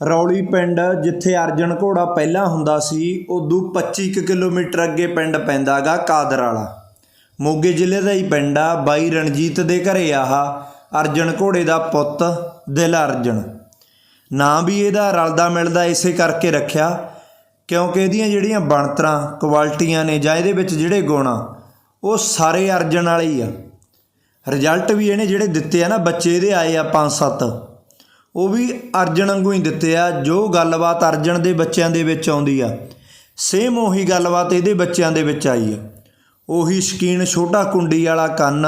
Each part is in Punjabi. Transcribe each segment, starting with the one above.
ਰੌਲੀ ਪਿੰਡ ਜਿੱਥੇ ਅਰਜਨ ਘੋੜਾ ਪਹਿਲਾਂ ਹੁੰਦਾ ਸੀ, ਉਦੋਂ 25 ਕੁ ਕਿਲੋਮੀਟਰ ਅੱਗੇ ਪਿੰਡ ਪੈਂਦਾਗਾ ਕਾਦਰ ਵਾਲਾ ਮੋਗੇ ਜ਼ਿਲ੍ਹੇ ਦਾ ਹੀ ਪਿੰਡ ਆ, ਬਾਈ ਰਣਜੀਤ ਦੇ ਘਰੇ ਆਹ ਅਰਜਨ ਘੋੜੇ ਦਾ ਪੁੱਤ ਦਿਲ ਅਰਜਨ। ਨਾਂ ਵੀ ਇਹਦਾ ਰਲਦਾ ਮਿਲਦਾ ਇਸੇ ਕਰਕੇ ਰੱਖਿਆ, ਕਿਉਂਕਿ ਇਹਦੀਆਂ ਜਿਹੜੀਆਂ ਬਣਤਰਾਂ, ਕੁਆਲਿਟੀਆਂ ਨੇ ਜਾਂ ਇਹਦੇ ਵਿੱਚ ਜਿਹੜੇ ਗੁਣ ਆ, ਉਹ ਸਾਰੇ ਅਰਜਨ ਵਾਲੇ ਹੀ ਆ। ਰਿਜ਼ਲਟ ਵੀ ਇਹਨੇ ਜਿਹੜੇ ਦਿੱਤੇ ਆ ਨਾ, ਬੱਚੇ ਇਹਦੇ ਆਏ ਆ 5-7 ਉਹ ਵੀ ਅਰਜਨ ਵਾਂਗੂ ਹੀ ਦਿੱਤੇ ਆ, ਜੋ ਗੱਲਬਾਤ ਅਰਜਨ ਦੇ ਬੱਚਿਆਂ ਦੇ ਵਿੱਚ ਆਉਂਦੀ ਆ ਸੇਮ ਉਹੀ ਗੱਲਬਾਤ ਇਹਦੇ ਬੱਚਿਆਂ ਦੇ ਵਿੱਚ ਆਈ ਆ। ਉਹੀ ਸ਼ਕੀਨ ਛੋਟਾ ਕੁੰਡੀ ਵਾਲਾ ਕੰਨ,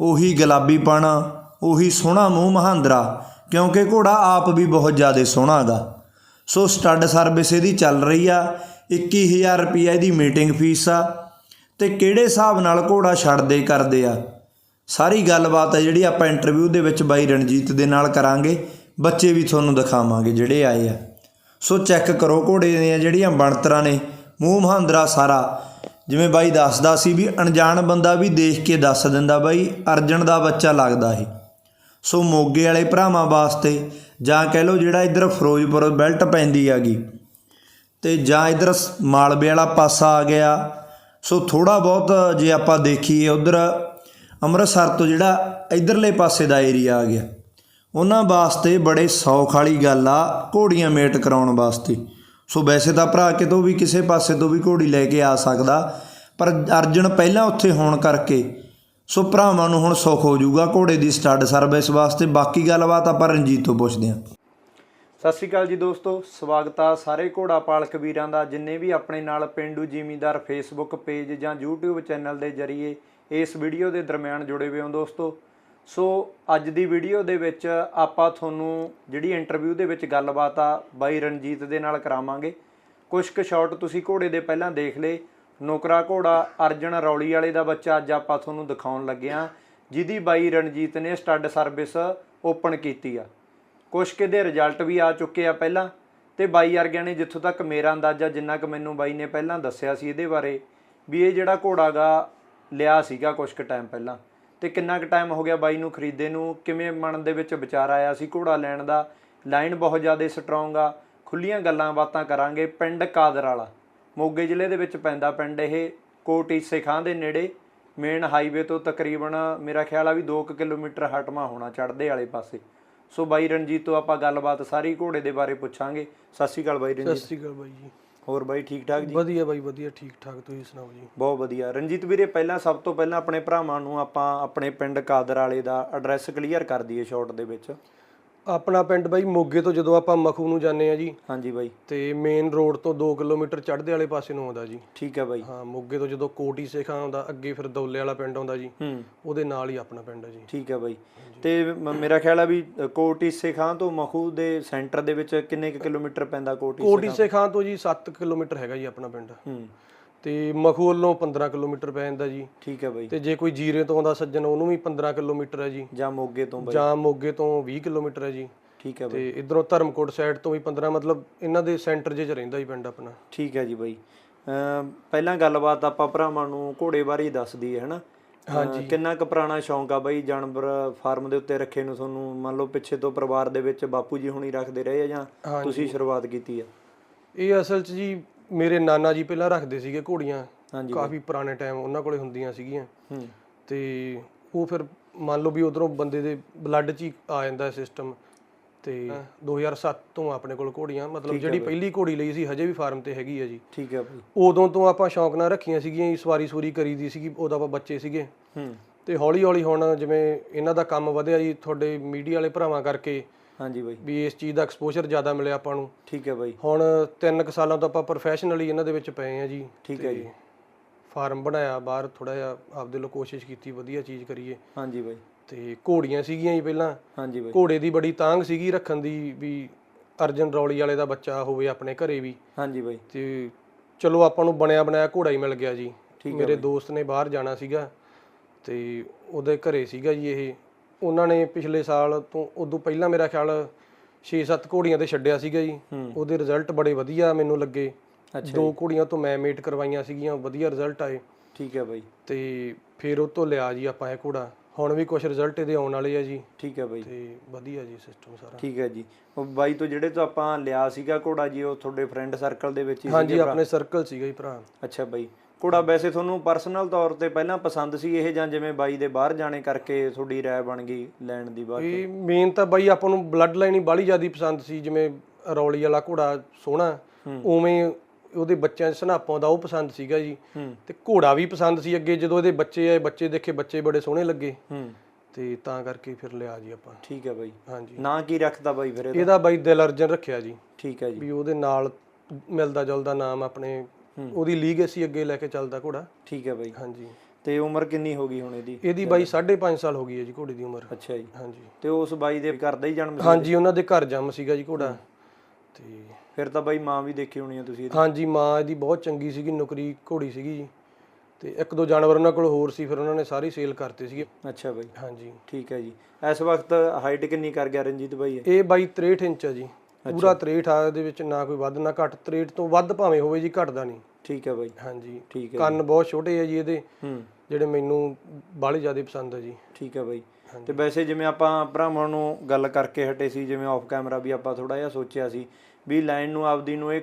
ਉਹੀ ਗੁਲਾਬੀ ਗੁਲਾਬੀਪਣ, ਉਹੀ ਸੋਹਣਾ ਮੂੰਹ ਮਹਾਂਦਰਾ, ਕਿਉਂਕਿ ਘੋੜਾ ਆਪ ਵੀ ਬਹੁਤ ਜ਼ਿਆਦਾ ਸੋਹਣਾ ਗਾ। ਸੋ ਸਟੱਡ ਸਰਵਿਸ ਇਹਦੀ ਚੱਲ ਰਹੀ ਆ 21000 ਰੁਪਈਆ ਇਹਦੀ ਮੀਟਿੰਗ ਫੀਸ ਆ, ਤੇ ਕਿਹੜੇ ਹਿਸਾਬ ਨਾਲ ਘੋੜਾ ਛੱਡਦੇ ਕਰਦੇ ਆ। ਸਾਰੀ ਗੱਲਬਾਤ ਆ ਜਿਹੜੀ ਆਪਾਂ ਇੰਟਰਵਿਊ ਦੇ ਵਿੱਚ ਬਾਈ ਰਣਜੀਤ ਦੇ ਨਾਲ ਕਰਾਂਗੇ। ਬੱਚੇ ਵੀ ਤੁਹਾਨੂੰ ਦਿਖਾਵਾਂਗੇ ਜਿਹੜੇ ਆਏ ਆ। ਸੋ ਚੈੱਕ ਕਰੋ ਘੋੜੇ ਦੀਆਂ ਜਿਹੜੀਆਂ ਬਣਤਰਾਂ ਨੇ, ਮੂੰਹ ਮਹਾਂਦਰਾ ਸਾਰਾ। ਜਿਵੇਂ ਬਾਈ ਦੱਸਦਾ ਸੀ ਵੀ ਅਣਜਾਣ ਬੰਦਾ ਵੀ ਦੇਖ ਕੇ ਦੱਸ ਦਿੰਦਾ ਬਾਈ ਅਰਜਨ ਦਾ ਬੱਚਾ ਲੱਗਦਾ ਇਹ। ਸੋ ਮੋਗੇ ਵਾਲੇ ਭਰਾਵਾਂ ਵਾਸਤੇ ਜਾਂ ਕਹਿ ਲਓ ਜਿਹੜਾ ਇੱਧਰ ਫਿਰੋਜ਼ਪੁਰ ਬੈਲਟ ਪੈਂਦੀ ਹੈਗੀ, ਤੇ ਜਾਂ ਇਧਰ ਮਾਲਵੇ ਵਾਲਾ ਪਾਸਾ ਆ ਗਿਆ। ਸੋ ਥੋੜਾ ਬਹੁਤ ਜੇ ਆਪਾਂ ਦੇਖੀਏ ਉਧਰ, ਅੰਮ੍ਰਿਤਸਰ ਤੋਂ ਜਿਹੜਾ ਇਧਰਲੇ ਪਾਸੇ ਦਾ ਏਰੀਆ ਆ ਗਿਆ। ਉਹਨਾਂ ਵਾਸਤੇ ਬੜੇ ਸੌਖ ਵਾਲੀ ਗੱਲ ਆ ਘੋੜੀਆਂ ਮੇਟ ਕਰਾਉਣ ਵਾਸਤੇ। ਸੋ ਵੈਸੇ ਤਾਂ ਭਰਾ ਕਿਤੋਂ ਵੀ ਕਿਸੇ ਪਾਸੇ ਤੋਂ ਵੀ ਘੋੜੀ ਲੈ ਕੇ ਆ ਸਕਦਾ, ਪਰ ਅਰਜਨ ਪਹਿਲਾਂ ਉੱਥੇ ਹੋਣ ਕਰਕੇ, ਸੋ ਭਰਾਵਾਂ ਨੂੰ ਹੁਣ ਸੁੱਖ ਹੋ ਜਾਊਗਾ ਘੋੜੇ ਦੀ ਸਟੱਡ ਸਰਵਿਸ ਵਾਸਤੇ। ਬਾਕੀ ਗੱਲਬਾਤ ਆਪਾਂ ਰਣਜੀਤ ਤੋਂ ਪੁੱਛਦੇ ਹਾਂ। ਸਤਿ ਸ਼੍ਰੀ ਅਕਾਲ ਜੀ ਦੋਸਤੋ, ਸਵਾਗਤ ਆ ਸਾਰੇ ਘੋੜਾ ਪਾਲਕ ਵੀਰਾਂ ਦਾ, ਜਿੰਨੇ ਵੀ ਆਪਣੇ ਨਾਲ ਪਿੰਡੂ ਜ਼ਿਮੀਂਦਾਰ ਫੇਸਬੁੱਕ ਪੇਜ ਜਾਂ YouTube ਚੈਨਲ ਦੇ ਜ਼ਰੀਏ ਇਸ ਵੀਡੀਓ ਦੇ ਦਰਮਿਆਨ ਜੁੜੇ ਹੋਏ ਹੋ ਦੋਸਤੋ। ਸੋ ਅੱਜ ਦੀ ਵੀਡੀਓ ਦੇ ਵਿੱਚ ਆਪਾਂ ਤੁਹਾਨੂੰ ਜਿਹੜੀ ਇੰਟਰਵਿਊ ਦੇ ਵਿੱਚ ਗੱਲਬਾਤ ਆ ਬਾਈ ਰਣਜੀਤ ਦੇ ਨਾਲ ਕਰਾਵਾਂਗੇ। ਕੁਝ ਕੁ ਸ਼ਾਟ ਤੁਸੀਂ ਘੋੜੇ ਦੇ ਪਹਿਲਾਂ ਦੇਖ ਲਏ। ਨੌਕਰਾ ਘੋੜਾ ਅਰਜਨ ਰੌਲੀ ਵਾਲੇ ਦਾ ਬੱਚਾ ਅੱਜ ਆਪਾਂ ਤੁਹਾਨੂੰ ਦਿਖਾਉਣ ਲੱਗੇ ਆ ਜਿਹਦੀ ਬਾਈ ਰਣਜੀਤ ਨੇ ਸਟੱਡ ਸਰਵਿਸ ਓਪਨ ਕੀਤੀ ਆ। ਕੁਛ ਕੁ ਦੇ ਰਿਜ਼ਲਟ ਵੀ ਆ ਚੁੱਕੇ ਆ ਪਹਿਲਾਂ, ਤੇ ਬਾਈ ਵਰਗਿਆਂ ਨੇ ਜਿੱਥੋਂ ਤੱਕ ਮੇਰਾ ਅੰਦਾਜ਼ਾ, ਜਿੰਨਾ ਕੁ ਮੈਨੂੰ ਬਾਈ ਨੇ ਪਹਿਲਾਂ ਦੱਸਿਆ ਸੀ ਇਹਦੇ ਬਾਰੇ, ਵੀ ਇਹ ਜਿਹੜਾ ਘੋੜਾ ਗਾ, ਲਿਆ ਸੀਗਾ ਕੁਛ ਕੁ ਟਾਈਮ ਪਹਿਲਾਂ। ਤੇ ਕਿੰਨਾ ਕੁ ਟਾਈਮ ਹੋ ਗਿਆ ਬਾਈ ਨੂੰ ਖਰੀਦੇ ਨੂੰ? ਕਿਵੇਂ ਮਨ ਦੇ ਵਿੱਚ ਵਿਚਾਰ ਆਇਆ ਸੀ ਘੋੜਾ ਲੈਣ ਦਾ? ਲਾਈਨ ਬਹੁਤ ਜ਼ਿਆਦਾ ਸਟਰੋਂਗ ਆ। ਖੁੱਲੀਆਂ ਗੱਲਾਂ ਬਾਤਾਂ ਕਰਾਂਗੇ ਪਿੰਡ ਕਾਦਰ ਵਾਲਾ। ਮੋਗੇ ਜ਼ਿਲ੍ਹੇ ਦੇ ਵਿੱਚ ਪੈਂਦਾ ਪਿੰਡ ਇਹ ਕੋਟ ਈਸੇ ਖਾਂ ਦੇ ਨੇੜੇ। ਮੇਨ ਹਾਈਵੇ ਤੋਂ ਤਕਰੀਬਨ ਮੇਰਾ ਖਿਆਲ ਆ ਵੀ 2 ਕਿਲੋਮੀਟਰ ਹਟਵਾ ਹੋਣਾ ਚੜ੍ਹਦੇ ਵਾਲੇ ਪਾਸੇ। ਸੋ ਬਾਈ ਰਣਜੀਤ ਤੋਂ ਆਪਾਂ ਗੱਲਬਾਤ ਸਾਰੀ ਘੋੜੇ ਦੇ ਬਾਰੇ ਪੁੱਛਾਂਗੇ। ਸਤਿ ਸ਼੍ਰੀ ਅਕਾਲ ਬਾਈ ਸਤਿ ਰਣਜੀਤ। ਸ਼੍ਰੀ ਅਕਾਲ ਬਾਈ ਜੀ। ਹੋਰ ਬਾਈ ਠੀਕ ਠਾਕ ਜੀ? ਵਧੀਆ ਬਾਈ ਵਧੀਆ ਠੀਕ ਠਾਕ ਤੁਸੀਂ ਸੁਣਾਓ ਜੀ? ਬਹੁਤ ਵਧੀਆ। ਰਣਜੀਤ ਵੀਰੇ ਪਹਿਲਾਂ ਸਭ ਤੋਂ ਪਹਿਲਾਂ ਆਪਣੇ ਭਰਾਵਾਂ ਨੂੰ ਆਪਾਂ ਆਪਣੇ ਪਿੰਡ ਕਾਦਰ ਵਾਲੇ ਦਾ ਐਡਰੈਸ ਕਲੀਅਰ ਕਰ ਦਈਏ ਸ਼ਾਰਟ ਦੇ ਵਿੱਚ। ਆਪਣਾ ਪਿੰਡ ਬਾਈ ਮੋਗੇ ਤੋਂ ਜਦੋਂ ਆਪਾਂ ਮਖੂ ਨੂੰ ਜਾਂਦੇ ਆ ਜੀ। ਹਾਂਜੀ ਬਾਈ। ਤੇ ਮੇਨ ਰੋਡ ਤੋਂ 2 ਕਿਲੋਮੀਟਰ ਚੜ੍ਹਦੇ ਵਾਲੇ ਪਾਸੇ ਨੂੰ ਆਉਂਦਾ ਜੀ। ਠੀਕ ਹੈ ਬਾਈ। ਹਾਂ ਮੋਗੇ ਤੋਂ ਜਦੋਂ ਕੋਟੀ ਸੇਖਾਂ ਆਉਂਦਾ ਅੱਗੇ ਫਿਰ ਦੌਲੇ ਵਾਲਾ ਪਿੰਡ ਆਉਂਦਾ ਜੀ। ਹੂੰ। ਉਹਦੇ ਨਾਲ ਹੀ ਆਪਣਾ ਪਿੰਡ ਹੈ ਜੀ। ਠੀਕ ਹੈ ਬਾਈ। ਤੇ ਮੇਰਾ ਖਿਆਲ ਆ ਵੀ ਕੋਟ ਈਸੇ ਖਾਂ ਤੋਂ ਮਖੂ ਦੇ ਸੈਂਟਰ ਦੇ ਵਿੱਚ ਕਿੰਨੇ ਕਿਲੋਮੀਟਰ ਪੈਂਦਾ ਕੋਟ ਈਸੇ ਕੋਟੀ ਸੇਖਾਂ ਤੋਂ? ਜੀ 7 ਕਿਲੋਮੀਟਰ ਹੈਗਾ ਜੀ ਆਪਣਾ ਪਿੰਡ। ਹੂੰ। ਤੇ ਮਖੂ ਵੱਲੋਂ 15 ਕਿਲੋਮੀਟਰ ਪੈ ਜਾਂਦਾ ਜੀ। ਠੀਕ ਹੈ ਬਾਈ। ਤੇ ਜੇ ਕੋਈ ਜੀਰੇ ਤੋਂ ਆਉਂਦਾ ਸੱਜਣ ਉਹਨੂੰ ਵੀ 15 ਕਿਲੋਮੀਟਰ ਹੈ ਜੀ। ਜਾਂ ਮੋਗੇ ਤੋਂ ਬਾਈ। ਜਾਂ ਮੋਗੇ ਤੋਂ 20 ਕਿਲੋਮੀਟਰ ਹੈ ਜੀ। ਠੀਕ ਹੈ ਬਾਈ। ਤੇ ਇਧਰੋਂ ਧਰਮਕੋਟ ਸਾਈਡ ਤੋਂ ਵੀ 15 ਮਤਲਬ ਇਹਨਾਂ ਦੇ ਸੈਂਟਰ ਜੇ ਚ ਰਹਿੰਦਾ ਜੀ ਪਿੰਡ ਆਪਣਾ। ਠੀਕ ਹੈ ਜੀ ਬਾਈ। ਪਹਿਲਾਂ ਗੱਲਬਾਤ ਆਪਾਂ ਭਰਾਵਾਂ ਨੂੰ ਘੋੜੇ ਬਾਰੇ ਹੀ ਦੱਸ ਦਈਏ ਹਨਾ? ਹਾਂਜੀ। ਕਿੰਨਾ ਕੁ ਪੁਰਾਣਾ ਸ਼ੌਂਕ ਆ ਬਾਈ? ਜਾਨਵਰ ਫਾਰਮ ਦੇ ਉੱਤੇ ਰੱਖੇ ਨੂੰ ਤੁਹਾਨੂੰ ਮੰਨ ਲਓ ਪਿੱਛੇ ਤੋਂ ਪਰਿਵਾਰ ਦੇ ਵਿੱਚ ਬਾਪੂ ਜੀ ਹੁਣੀ ਰੱਖਦੇ ਰਹੇ ਆ ਜਾਂ ਤੁਸੀਂ ਸ਼ੁਰੂਆਤ ਕੀਤੀ ਆ? ਇਹ ਅਸਲ 'ਚ ਜੀ ਮੇਰੇ ਨਾਨਾ ਜੀ ਪਹਿਲਾਂ ਰੱਖਦੇ ਸੀਗੇ ਘੋੜੀਆਂ ਹਾਂਜੀ। ਕਾਫੀ ਪੁਰਾਣੇ ਟਾਈਮ ਉਹਨਾਂ ਕੋਲੇ ਹੁੰਦੀਆਂ ਸੀਗੀਆਂ। ਹੂੰ। ਤੇ ਉਹ ਫਿਰ ਮੰਨ ਲਓ ਵੀ ਉਧਰੋਂ ਬੰਦੇ ਦੇ ਬਲੱਡ 'ਚ ਹੀ ਆ ਜਾਂਦਾ ਸਿਸਟਮ ਤੇ 2007 ਤੋਂ ਆਪਣੇ ਕੋਲ ਘੋੜੀਆਂ ਮਤਲਬ ਜਿਹੜੀ ਪਹਿਲੀ ਘੋੜੀ ਲਈ ਸੀ ਹਜੇ ਵੀ ਫਾਰਮ ਤੇ ਹੈਗੀ ਆ ਜੀ। ਠੀਕ ਹੈ ਬਾਈ। ਉਦੋਂ ਤੋਂ ਆਪਾਂ ਸ਼ੌਂਕ ਨਾਲ ਰੱਖੀਆਂ ਸੀਗੀਆਂ ਸਵਾਰੀ ਸੂਰੀ ਕਰੀਦੀ ਸੀਗੀ ਉਦੋਂ ਆਪਾਂ ਬੱਚੇ ਸੀਗੇ। ਹੂੰ। ਤੇ ਹੌਲੀ ਹੌਲੀ ਹੁਣ ਜਿਵੇਂ ਇਹਨਾਂ ਦਾ ਕੰਮ ਵਧਿਆ ਜੀ ਤੁਹਾਡੇ ਮੀਡੀਆ ਵਾਲੇ ਭਰਾਵਾਂ ਕਰਕੇ ਹਾਂਜੀ ਬਾਈ। ਵੀ ਇਸ ਚੀਜ਼ ਦਾ ਐਕਸਪੋਜ਼ਰ ਜ਼ਿਆਦਾ ਮਿਲਿਆ ਆਪਾਂ ਨੂੰ। ਠੀਕ ਹੈ ਬਾਈ। ਹੁਣ 3 ਕੁ ਸਾਲਾਂ ਤੋਂ ਆਪਾਂ ਪ੍ਰੋਫੈਸ਼ਨਲੀ ਇਹਨਾਂ ਦੇ ਵਿੱਚ ਪਏ ਆ ਜੀ। ਠੀਕ ਹੈ ਜੀ। ਫਾਰਮ ਬਣਾਇਆ ਬਾਹਰ ਥੋੜਾ ਜਿਹਾ ਆਪਦੇ ਲੋ ਕੋਸ਼ਿਸ਼ ਕੀਤੀ ਵਧੀਆ ਚੀਜ਼ ਕਰੀਏ। ਹਾਂਜੀ ਬਾਈ। ਤੇ ਘੋੜੀਆਂ ਸੀਗੀਆਂ ਜੀ ਪਹਿਲਾਂ। ਹਾਂਜੀ ਬਾਈ। ਘੋੜੇ ਦੀ ਬੜੀ ਤਾਂਗ ਸੀਗੀ ਰੱਖਣ ਦੀ ਵੀ ਅਰਜਨ ਰੌਲੀ ਵਾਲੇ ਦਾ ਬੱਚਾ ਹੋਵੇ ਆਪਣੇ ਘਰੇ ਵੀ। ਹਾਂਜੀ ਬਾਈ। ਤੇ ਚਲੋ ਆਪਾਂ ਨੂੰ ਬਣਿਆ ਬਣਾਇਆ ਘੋੜਾ ਹੀ ਮਿਲ ਗਿਆ ਜੀ। ਮੇਰੇ ਦੋਸਤ ਨੇ ਬਾਹਰ ਜਾਣਾ ਸੀਗਾ। ਤੇ ਉਹਦੇ ਘਰੇ ਸੀਗਾ ਜੀ ਇਹ। ਉਹਨਾਂ ਨੇ ਪਿਛਲੇ ਸਾਲ ਤੋਂ ਉਦੋਂ ਪਹਿਲਾਂ ਮੇਰਾ ਖਿਆਲ 6-7 ਘੋੜੀਆਂ ਤੇ ਛੱਡਿਆ ਸੀਗਾ ਜੀ। ਉਹਦੇ ਰਿਜ਼ਲਟ ਬੜੇ ਵਧੀਆ ਮੈਨੂੰ ਲੱਗੇ। ਦੋ ਘੋੜੀਆਂ ਤੋਂ ਮੈਂ ਮੇਟ ਕਰਵਾਈਆਂ ਸੀਗੀਆਂ ਵਧੀਆ ਰਿਜ਼ਲਟ ਆਏ। ਠੀਕ ਹੈ ਬਾਈ। ਤੇ ਫਿਰ ਉਹ ਤੋਂ ਲਿਆ ਜੀ ਆਪਾਂ ਇਹ ਘੋੜਾ। ਹੁਣ ਵੀ ਕੁਝ ਰਿਜ਼ਲਟ ਇਹਦੇ ਆਉਣ ਵਾਲੇ ਆ ਜੀ। ਠੀਕ ਹੈ ਬਾਈ। ਤੇ ਵਧੀਆ ਜੀ ਸਿਸਟਮ ਸਾਰਾ। ਠੀਕ ਹੈ ਜੀ। ਉਹ ਬਾਈ ਤੋਂ ਜਿਹੜੇ ਤੋਂ ਆਪਾਂ ਲਿਆ ਸੀਗਾ ਘੋੜਾ ਜੀ ਉਹ ਤੁਹਾਡੇ ਫਰੈਂਡ ਸਰਕਲ ਦੇ ਵਿੱਚ ਹੀ ਹਾਂਜੀ ਸੀਗੇ ਭਰਾ? ਆਪਣੇ ਸਰਕਲ ਸੀਗਾ ਜੀ ਭਰਾ। ਅੱਛਾ ਬਾਈ। ਘੋੜਾ ਵੈਸੇ ਤੁਹਾਨੂੰ ਪਰਸਨਲ ਤੌਰ ਤੇ ਪਹਿਲਾਂ ਪਸੰਦ ਸੀ ਇਹ ਜਾਂ ਜਿਵੇਂ ਬਾਈ ਦੇ ਬਾਹਰ ਜਾਣੇ ਕਰਕੇ ਤੁਹਾਡੀ ਰਾਏ ਬਣ ਗਈ ਲੈਣ ਦੀ ਬਾਅਦ ਇਹ ਮੇਨ ਤਾਂ ਬਾਈ ਆਪਾਂ ਨੂੰ ਬਲੱਡ ਲਾਈਨ ਹੀ ਬਾਲੀ ਜ਼ਿਆਦੀ ਪਸੰਦ ਸੀ ਜਿਵੇਂ ਰੌਲੀ ਵਾਲਾ ਘੋੜਾ ਸੋਹਣਾ ਉਵੇਂ ਉਹਦੇ ਬੱਚਿਆਂ 'ਚ ਸਨਾਪਾਂ ਦਾ ਉਹ ਪਸੰਦ ਸੀਗਾ ਜੀ। ਤੇ ਘੋੜਾ ਵੀ ਪਸੰਦ ਸੀ ਅੱਗੇ ਜਦੋਂ ਇਹਦੇ ਬੱਚੇ ਆਏ ਬੱਚੇ ਦੇਖੇ ਬੱਚੇ ਬੜੇ ਸੋਹਣੇ ਲੱਗੇ। ਤੇ ਤਾਂ ਕਰਕੇ ਫਿਰ ਲਿਆ ਜੀ ਆਪਾਂ। ਠੀਕ ਹੈ ਬਾਈ। ਹਾਂਜੀ। ਨਾਂ ਕੀ ਰੱਖਦਾ ਬਾਈ ਫਿਰ ਇਹਦਾ? ਇਹਦਾ ਬਾਈ ਦਿਲ ਅਰਜਨ ਰੱਖਿਆ ਜੀ। ਠੀਕ ਹੈ ਜੀ। ਵੀ ਉਹਦੇ ਨਾਲ ਮਿਲਦਾ ਜੁਲਦਾ ਨਾਮ ਆਪਣੇ ਉਹਦੀ ਲੀਗ ਅਸੀਂ ਅੱਗੇ ਲੈ ਕੇ ਚੱਲਦਾ ਘੋੜਾ। ਠੀਕ ਹੈ ਬਾਈ। ਹਾਂਜੀ। ਤੇ ਉਮਰ ਕਿੰਨੀ ਹੋ ਗਈ ਹੁਣ ਇਹਦੀ? ਇਹਦੀ ਬਾਈ 5.5 ਸਾਲ ਹੋ ਗਈ ਹੈ ਜੀ ਘੋੜੇ ਦੀ ਉਮਰ। ਅੱਛਾ ਜੀ। ਹਾਂਜੀ। ਤੇ ਉਸ ਬਾਈ ਦੇ ਘਰ ਦਾ ਹੀ ਜਨਮ ਸੀ ਹਾਂਜੀ ਉਹਨਾਂ ਦੇ ਘਰ ਜੰਮ ਸੀਗਾ ਜੀ ਘੋੜਾ। ਤੇ ਫਿਰ ਤਾਂ ਬਾਈ ਮਾਂ ਵੀ ਦੇਖੀ ਹੋਣੀ ਆ ਤੁਸੀਂ ਇਹਦੀ? ਹਾਂਜੀ ਮਾਂ ਇਹਦੀ ਬਹੁਤ ਚੰਗੀ ਸੀਗੀ ਨੌਕਰੀ ਘੋੜੀ ਸੀਗੀ ਜੀ। ਤੇ ਇੱਕ ਦੋ ਜਾਨਵਰ ਉਹਨਾਂ ਕੋਲ ਹੋਰ ਸੀ ਫਿਰ ਉਹਨਾਂ ਨੇ ਸਾਰੀ ਸੇਲ ਕਰਤੇ ਸੀਗੇ। ਅੱਛਾ ਬਾਈ। ਹਾਂਜੀ। ਠੀਕ ਹੈ ਜੀ। ਇਸ ਵਕਤ ਹਾਈਟ ਕਿੰਨੀ ਕਰ ਗਿਆ ਰਣਜੀਤ ਬਾਈ ਇਹ? ਇਹ ਬਾਈ 63 ਇੰਚ ਆ ਜੀ। ਪੂਰਾ 63 ਆ ਇਹਦੇ ਵਿੱਚ ਨਾ ਕੋਈ ਵੱਧ ਨਾ ਘੱਟ। 63 ਤੋਂ ਵੱਧ ਭਾਵੇਂ ਹੋਵੇ ਜੀ ਘਟਦਾ ਨਹੀਂ। ਠੀਕ ਹੈ ਬਾਈ। ਹਾਂਜੀ। ਠੀਕ ਹੈ ਕੰਨ ਬਹੁਤ ਛੋਟੇ ਆ ਜੀ ਇਹਦੇ। ਹੂੰ। ਜਿਹੜੇ ਮੈਨੂੰ ਬਾਹਲੇ ਜ਼ਿਆਦਾ ਪਸੰਦ ਆ ਜੀ। ਠੀਕ ਹੈ ਬਾਈ। ਤੇ ਵੈਸੇ ਜਿਵੇਂ ਆਪਾਂ ਭਰਾਵਾਂ ਨੂੰ ਗੱਲ ਕਰਕੇ ਹਟੇ ਸੀ ਜਿਵੇਂ ਆਫ ਕੈਮਰਾ ਵੀ ਆਪਾਂ ਥੋੜਾ ਜਿਹਾ ਸੋਚਿਆ ਸੀ ਵੀ ਲਾਈਨ ਨੂੰ ਆਪਦੀ ਨੂੰ ਇਹ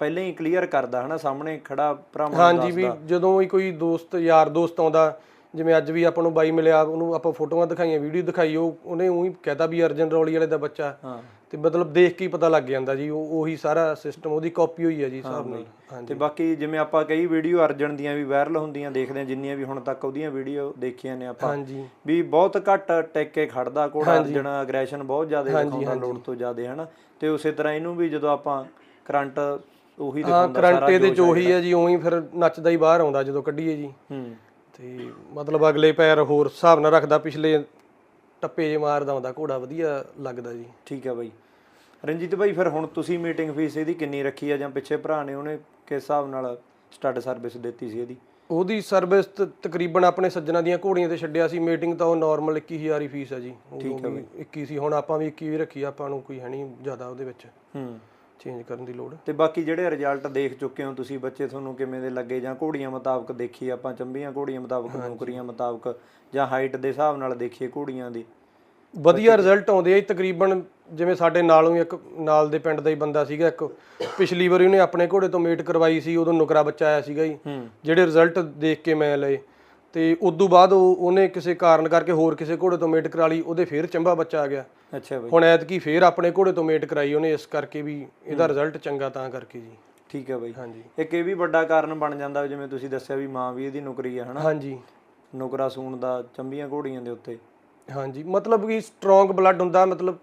ਪਹਿਲਾਂ ਹੀ ਕਲੀਅਰ ਕਰਦਾ ਹਨਾ? ਸਾਹਮਣੇ ਖੜਾ ਭਰਾਵਾਂ ਨੂੰ ਹਾਂਜੀ ਵੀ ਜਦੋਂ ਵੀ ਕੋਈ ਦੋਸਤ ਯਾਰ ਦੋਸਤ ਆਉਂਦਾ ਜਿਵੇਂ ਅੱਜ ਵੀ ਆਪਾਂ ਨੂੰ ਬਾਈ ਮਿਲਿਆ ਉਹਨੂੰ ਆਪਾਂ ਫੋਟੋਆਂ ਦਿਖਾਈਆਂ ਵੀਡੀਓ ਦਿਖਾਈ ਉਹ ਉਹਨੇ ਉਹੀ ਕਹਿਤਾ ਵੀ ਅਰਜਨ ਰੌਲੀ ਵਾਲੇ ਦਾ ਬੱਚਾ। ਹਾਂ। ਤੇ ਮਤਲਬ ਦੇਖ ਕੇ ਹੀ ਪਤਾ ਲੱਗ ਜਾਂਦਾ ਜੀ ਉਹ ਉਹੀ ਸਾਰਾ ਸਿਸਟਮ ਉਹਦੀ ਕਾਪੀ ਹੋਈ ਹੈ ਜੀ ਹਿਸਾਬ ਨਾਲ। ਹਾਂਜੀ ਤੇ ਬਾਕੀ ਜਿਵੇਂ ਆਪਾਂ ਕਈ ਵੀਡੀਓ ਅਰਜਨ ਦੀਆਂ ਵੀ ਵਾਇਰਲ ਹੁੰਦੀਆਂ ਦੇਖਦੇ ਹਾਂ ਜਿੰਨੀਆਂ ਵੀ ਹੁਣ ਤੱਕ ਉਹਦੀਆਂ ਵੀਡੀਓ ਦੇਖੀਆਂ ਨੇ ਆਪਾਂ। ਹਾਂਜੀ। ਵੀ ਬਹੁਤ ਘੱਟ ਟਿਕ ਕੇ ਖੜਦਾ ਘੋੜਾ ਅਰਜਨ ਅਗਰੈਸ਼ਨ ਬਹੁਤ ਜ਼ਿਆਦਾ ਦਿਖਾਉਂਦਾ ਲੋਡ ਤੋਂ ਜ਼ਿਆਦਾ ਹਨਾ। ਤੇ ਉਸੇ ਤਰ੍ਹਾਂ ਇਹਨੂੰ ਵੀ ਜਦੋਂ ਆਪਾਂ ਕਰੰਟ ਉਹੀ ਹਾਂ ਦਿਖਾਉਂਦਾ ਕਰੰਟ ਇਹਦੇ ਚ ਉਹੀ ਹੈ ਜੀ ਉਹੀ ਫਿਰ ਨੱਚਦਾ ਹੀ ਬਾਹਰ ਆਉਂਦਾ ਜਦੋਂ ਕੱਢੀਏ ਜੀ। ਹੂੰ। ਤੇ ਮਤਲਬ ਅਗਲੇ ਪੈਰ ਹੋਰ ਹਿਸਾਬ ਨਾਲ ਰੱਖਦਾ ਪਿਛਲੇ ਟੱਪੇ ਜੇ ਮਾਰਦਾ ਹੁੰਦਾ ਘੋੜਾ ਵਧੀਆ ਲੱਗਦਾ ਜੀ। ਠੀਕ ਹੈ ਬਾਈ। ਰਣਜੀਤ ਬਾਈ ਫਿਰ ਹੁਣ ਤੁਸੀਂ ਮੀਟਿੰਗ ਫੀਸ ਇਹਦੀ ਕਿੰਨੀ ਰੱਖੀ ਆ ਜਾਂ ਪਿੱਛੇ ਭਰਾ ਨੇ ਉਹਨੇ ਕਿਸ ਹਿਸਾਬ ਨਾਲ ਸਟੱਡ ਸਰਵਿਸ ਦਿੱਤੀ ਸੀ ਇਹਦੀ? ਉਹਦੀ ਸਰਵਿਸ ਤਕਰੀਬਨ ਆਪਣੇ ਸੱਜਣਾ ਦੀਆਂ ਘੋੜੀਆਂ ਤੇ ਛੱਡਿਆ ਸੀ। ਮੀਟਿੰਗ ਤਾਂ ਉਹ ਨਾਰਮਲ 21000 ਹੀ ਫੀਸ ਆ ਜੀ। ਠੀਕ ਹੈ 21 ਸੀ ਹੁਣ ਆਪਾਂ ਵੀ 21 ਹੀ ਰੱਖੀ ਆ, ਆਪਾਂ ਨੂੰ ਕੋਈ ਹੈ ਨਹੀਂ ਜ਼ਿਆਦਾ ਉਹਦੇ ਵਿੱਚ। ਹੂੰ। ਚੇਂਜ ਕਰਨ ਦੀ ਲੋੜ ਤੇ ਬਾਕੀ ਜਿਹੜੇ ਰਿਜ਼ਲਟ ਦੇਖ ਚੁੱਕੇ ਹੋ ਤੁਸੀਂ ਬੱਚੇ ਤੁਹਾਨੂੰ ਕਿਵੇਂ ਦੇ ਲੱਗੇ? ਜਾਂ ਘੋੜੀਆਂ ਮੁਤਾਬਕ ਦੇਖੀ ਆਪਾਂ ਚੰਬੀਆਂ ਘੋੜੀਆਂ ਮੁਤਾਬਕ ਨੌਕਰੀਆਂ ਮੁਤਾਬਕ ਜਾਂ ਹਾਈਟ ਦੇ ਹਿਸਾਬ ਨਾਲ ਦੇਖੀਏ ਘੋੜੀਆਂ ਦੀ? ਵਧੀਆ ਰਿਜ਼ਲਟ ਆਉਂਦੇ ਆ ਤਕਰੀਬਨ ਜਿਵੇਂ ਸਾਡੇ ਨਾਲੋਂ ਇੱਕ ਨਾਲ ਦੇ ਪਿੰਡ ਦਾ ਹੀ ਬੰਦਾ ਸੀਗਾ ਇੱਕ। ਪਿਛਲੀ ਵਾਰੀ ਉਹਨੇ ਆਪਣੇ ਘੋੜੇ ਤੋਂ ਮੇਟ ਕਰਵਾਈ ਸੀ ਉਦੋਂ ਨੁਕਰਾ ਬੱਚਾ ਆਇਆ ਸੀਗਾ ਜੀ। ਜਿਹੜੇ ਰਿਜ਼ਲਟ ਦੇਖ ਕੇ ਮੈਂ ਲਏ। ਤੇ ਉਦੋਂ ਬਾਅਦ ਉਹ ਉਹਨੇ ਕਿਸੇ ਕਾਰਨ ਕਰਕੇ ਹੋਰ ਕਿਸੇ ਘੋੜੇ ਤੋਂ ਮੇਟ ਕਰਾ ਲਈ ਉਹਦੇ ਫੇਰ ਚੰਬਾ ਬੱਚਾ ਆ ਗਿਆ। ਅੱਛਾ ਬਾਈ। ਹੁਣ ਐਤਕੀ ਫੇਰ ਆਪਣੇ ਘੋੜੇ ਤੋਂ ਮੇਟ ਕਰਾਈ ਉਹਨੇ ਇਸ ਕਰਕੇ ਵੀ ਇਹਦਾ ਰਿਜ਼ਲਟ ਚੰਗਾ ਤਾਂ ਕਰਕੇ ਜੀ। ਠੀਕ ਹੈ ਬਾਈ। ਹਾਂਜੀ। ਇੱਕ ਇਹ ਵੀ ਵੱਡਾ ਕਾਰਨ ਬਣ ਜਾਂਦਾ ਜਿਵੇਂ ਤੁਸੀਂ ਦੱਸਿਆ ਵੀ ਮਾਂ ਵੀ ਇਹਦੀ ਨੌਕਰੀ ਆ ਹਨਾ? ਹਾਂਜੀ। ਨੁਕਰਾ ਸੂਣ ਦਾ ਚੰਬੀਆਂ ਘੋੜੀਆਂ ਦੇ ਉੱਤੇ। ਹਾਂਜੀ। ਮਤਲਬ ਕਿ ਸਟਰੋਂਗ ਬਲੱਡ ਹੁੰਦਾ ਮਤਲਬ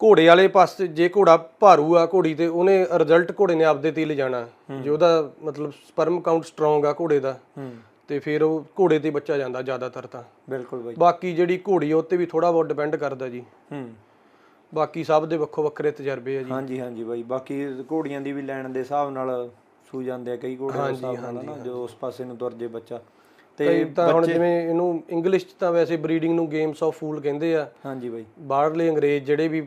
ਘੋੜੇ ਵਾਲੇ ਪਾਸੇ ਜੇ ਘੋੜਾ ਭਾਰੂ ਆ ਘੋੜੀ ਤੇ ਉਹਨੇ ਰਿਜ਼ਲਟ ਘੋੜੇ ਨੇ ਆਪਦੇ ਤੇ ਹੀ ਲਿਜਾਣਾ। ਜੇ ਉਹਦਾ ਮਤਲਬ ਸਪਰਮ ਕਾਊਂਟ ਸਟਰੋਂਗ ਆ ਘੋੜੇ ਦਾ ਹੂੰ। ਤੇ ਫਿਰ ਉਹ ਘੋੜੇ ਤੇ ਬੱਚਾ ਜਾਂਦਾ ਜ਼ਿਆਦਾਤਰ ਤਾਂ। ਬਿਲਕੁਲ ਬਾਈ। ਬਾਕੀ ਜਿਹੜੀ ਘੋੜੀ ਉਹ ਤੇ ਵੀ ਥੋੜਾ ਬਹੁਤ ਡਿਪੈਂਡ ਕਰਦਾ ਜੀ। ਹੂੰ। ਬਾਕੀ ਸਭ ਦੇ ਵੱਖੋ ਵੱਖਰੇ ਤਜਰਬੇ ਆ ਜੀ। ਹਾਂਜੀ ਹਾਂਜੀ ਬਾਈ। ਬਾਕੀ ਘੋੜੀਆਂ ਦੀ ਵੀ ਲੈਣ ਦੇ ਹਿਸਾਬ ਨਾਲ ਸੂ ਜਾਂਦੇ ਆ ਕਈ ਘੋੜੇ ਦੇ ਹਿਸਾਬ ਨਾਲ ਨਾ ਜੋ ਉਸ ਪਾਸੇ ਨੂੰ ਤੁਰ ਜੇ ਬੱਚਾ। ਤੇ ਤਾਂ ਹੁਣ ਜਿਵੇਂ ਇਹਨੂੰ ਇੰਗਲਿਸ਼ ਚ ਤਾਂ ਵੈਸੇ ਬਰੀਡਿੰਗ ਨੂੰ ਗੇਮਸ ਆਫ ਫੂਲ ਕਹਿੰਦੇ ਆ। ਹਾਂਜੀ ਬਾਈ। ਬਾਹਰਲੇ ਅੰਗਰੇਜ਼ ਜਿਹੜੇ ਵੀ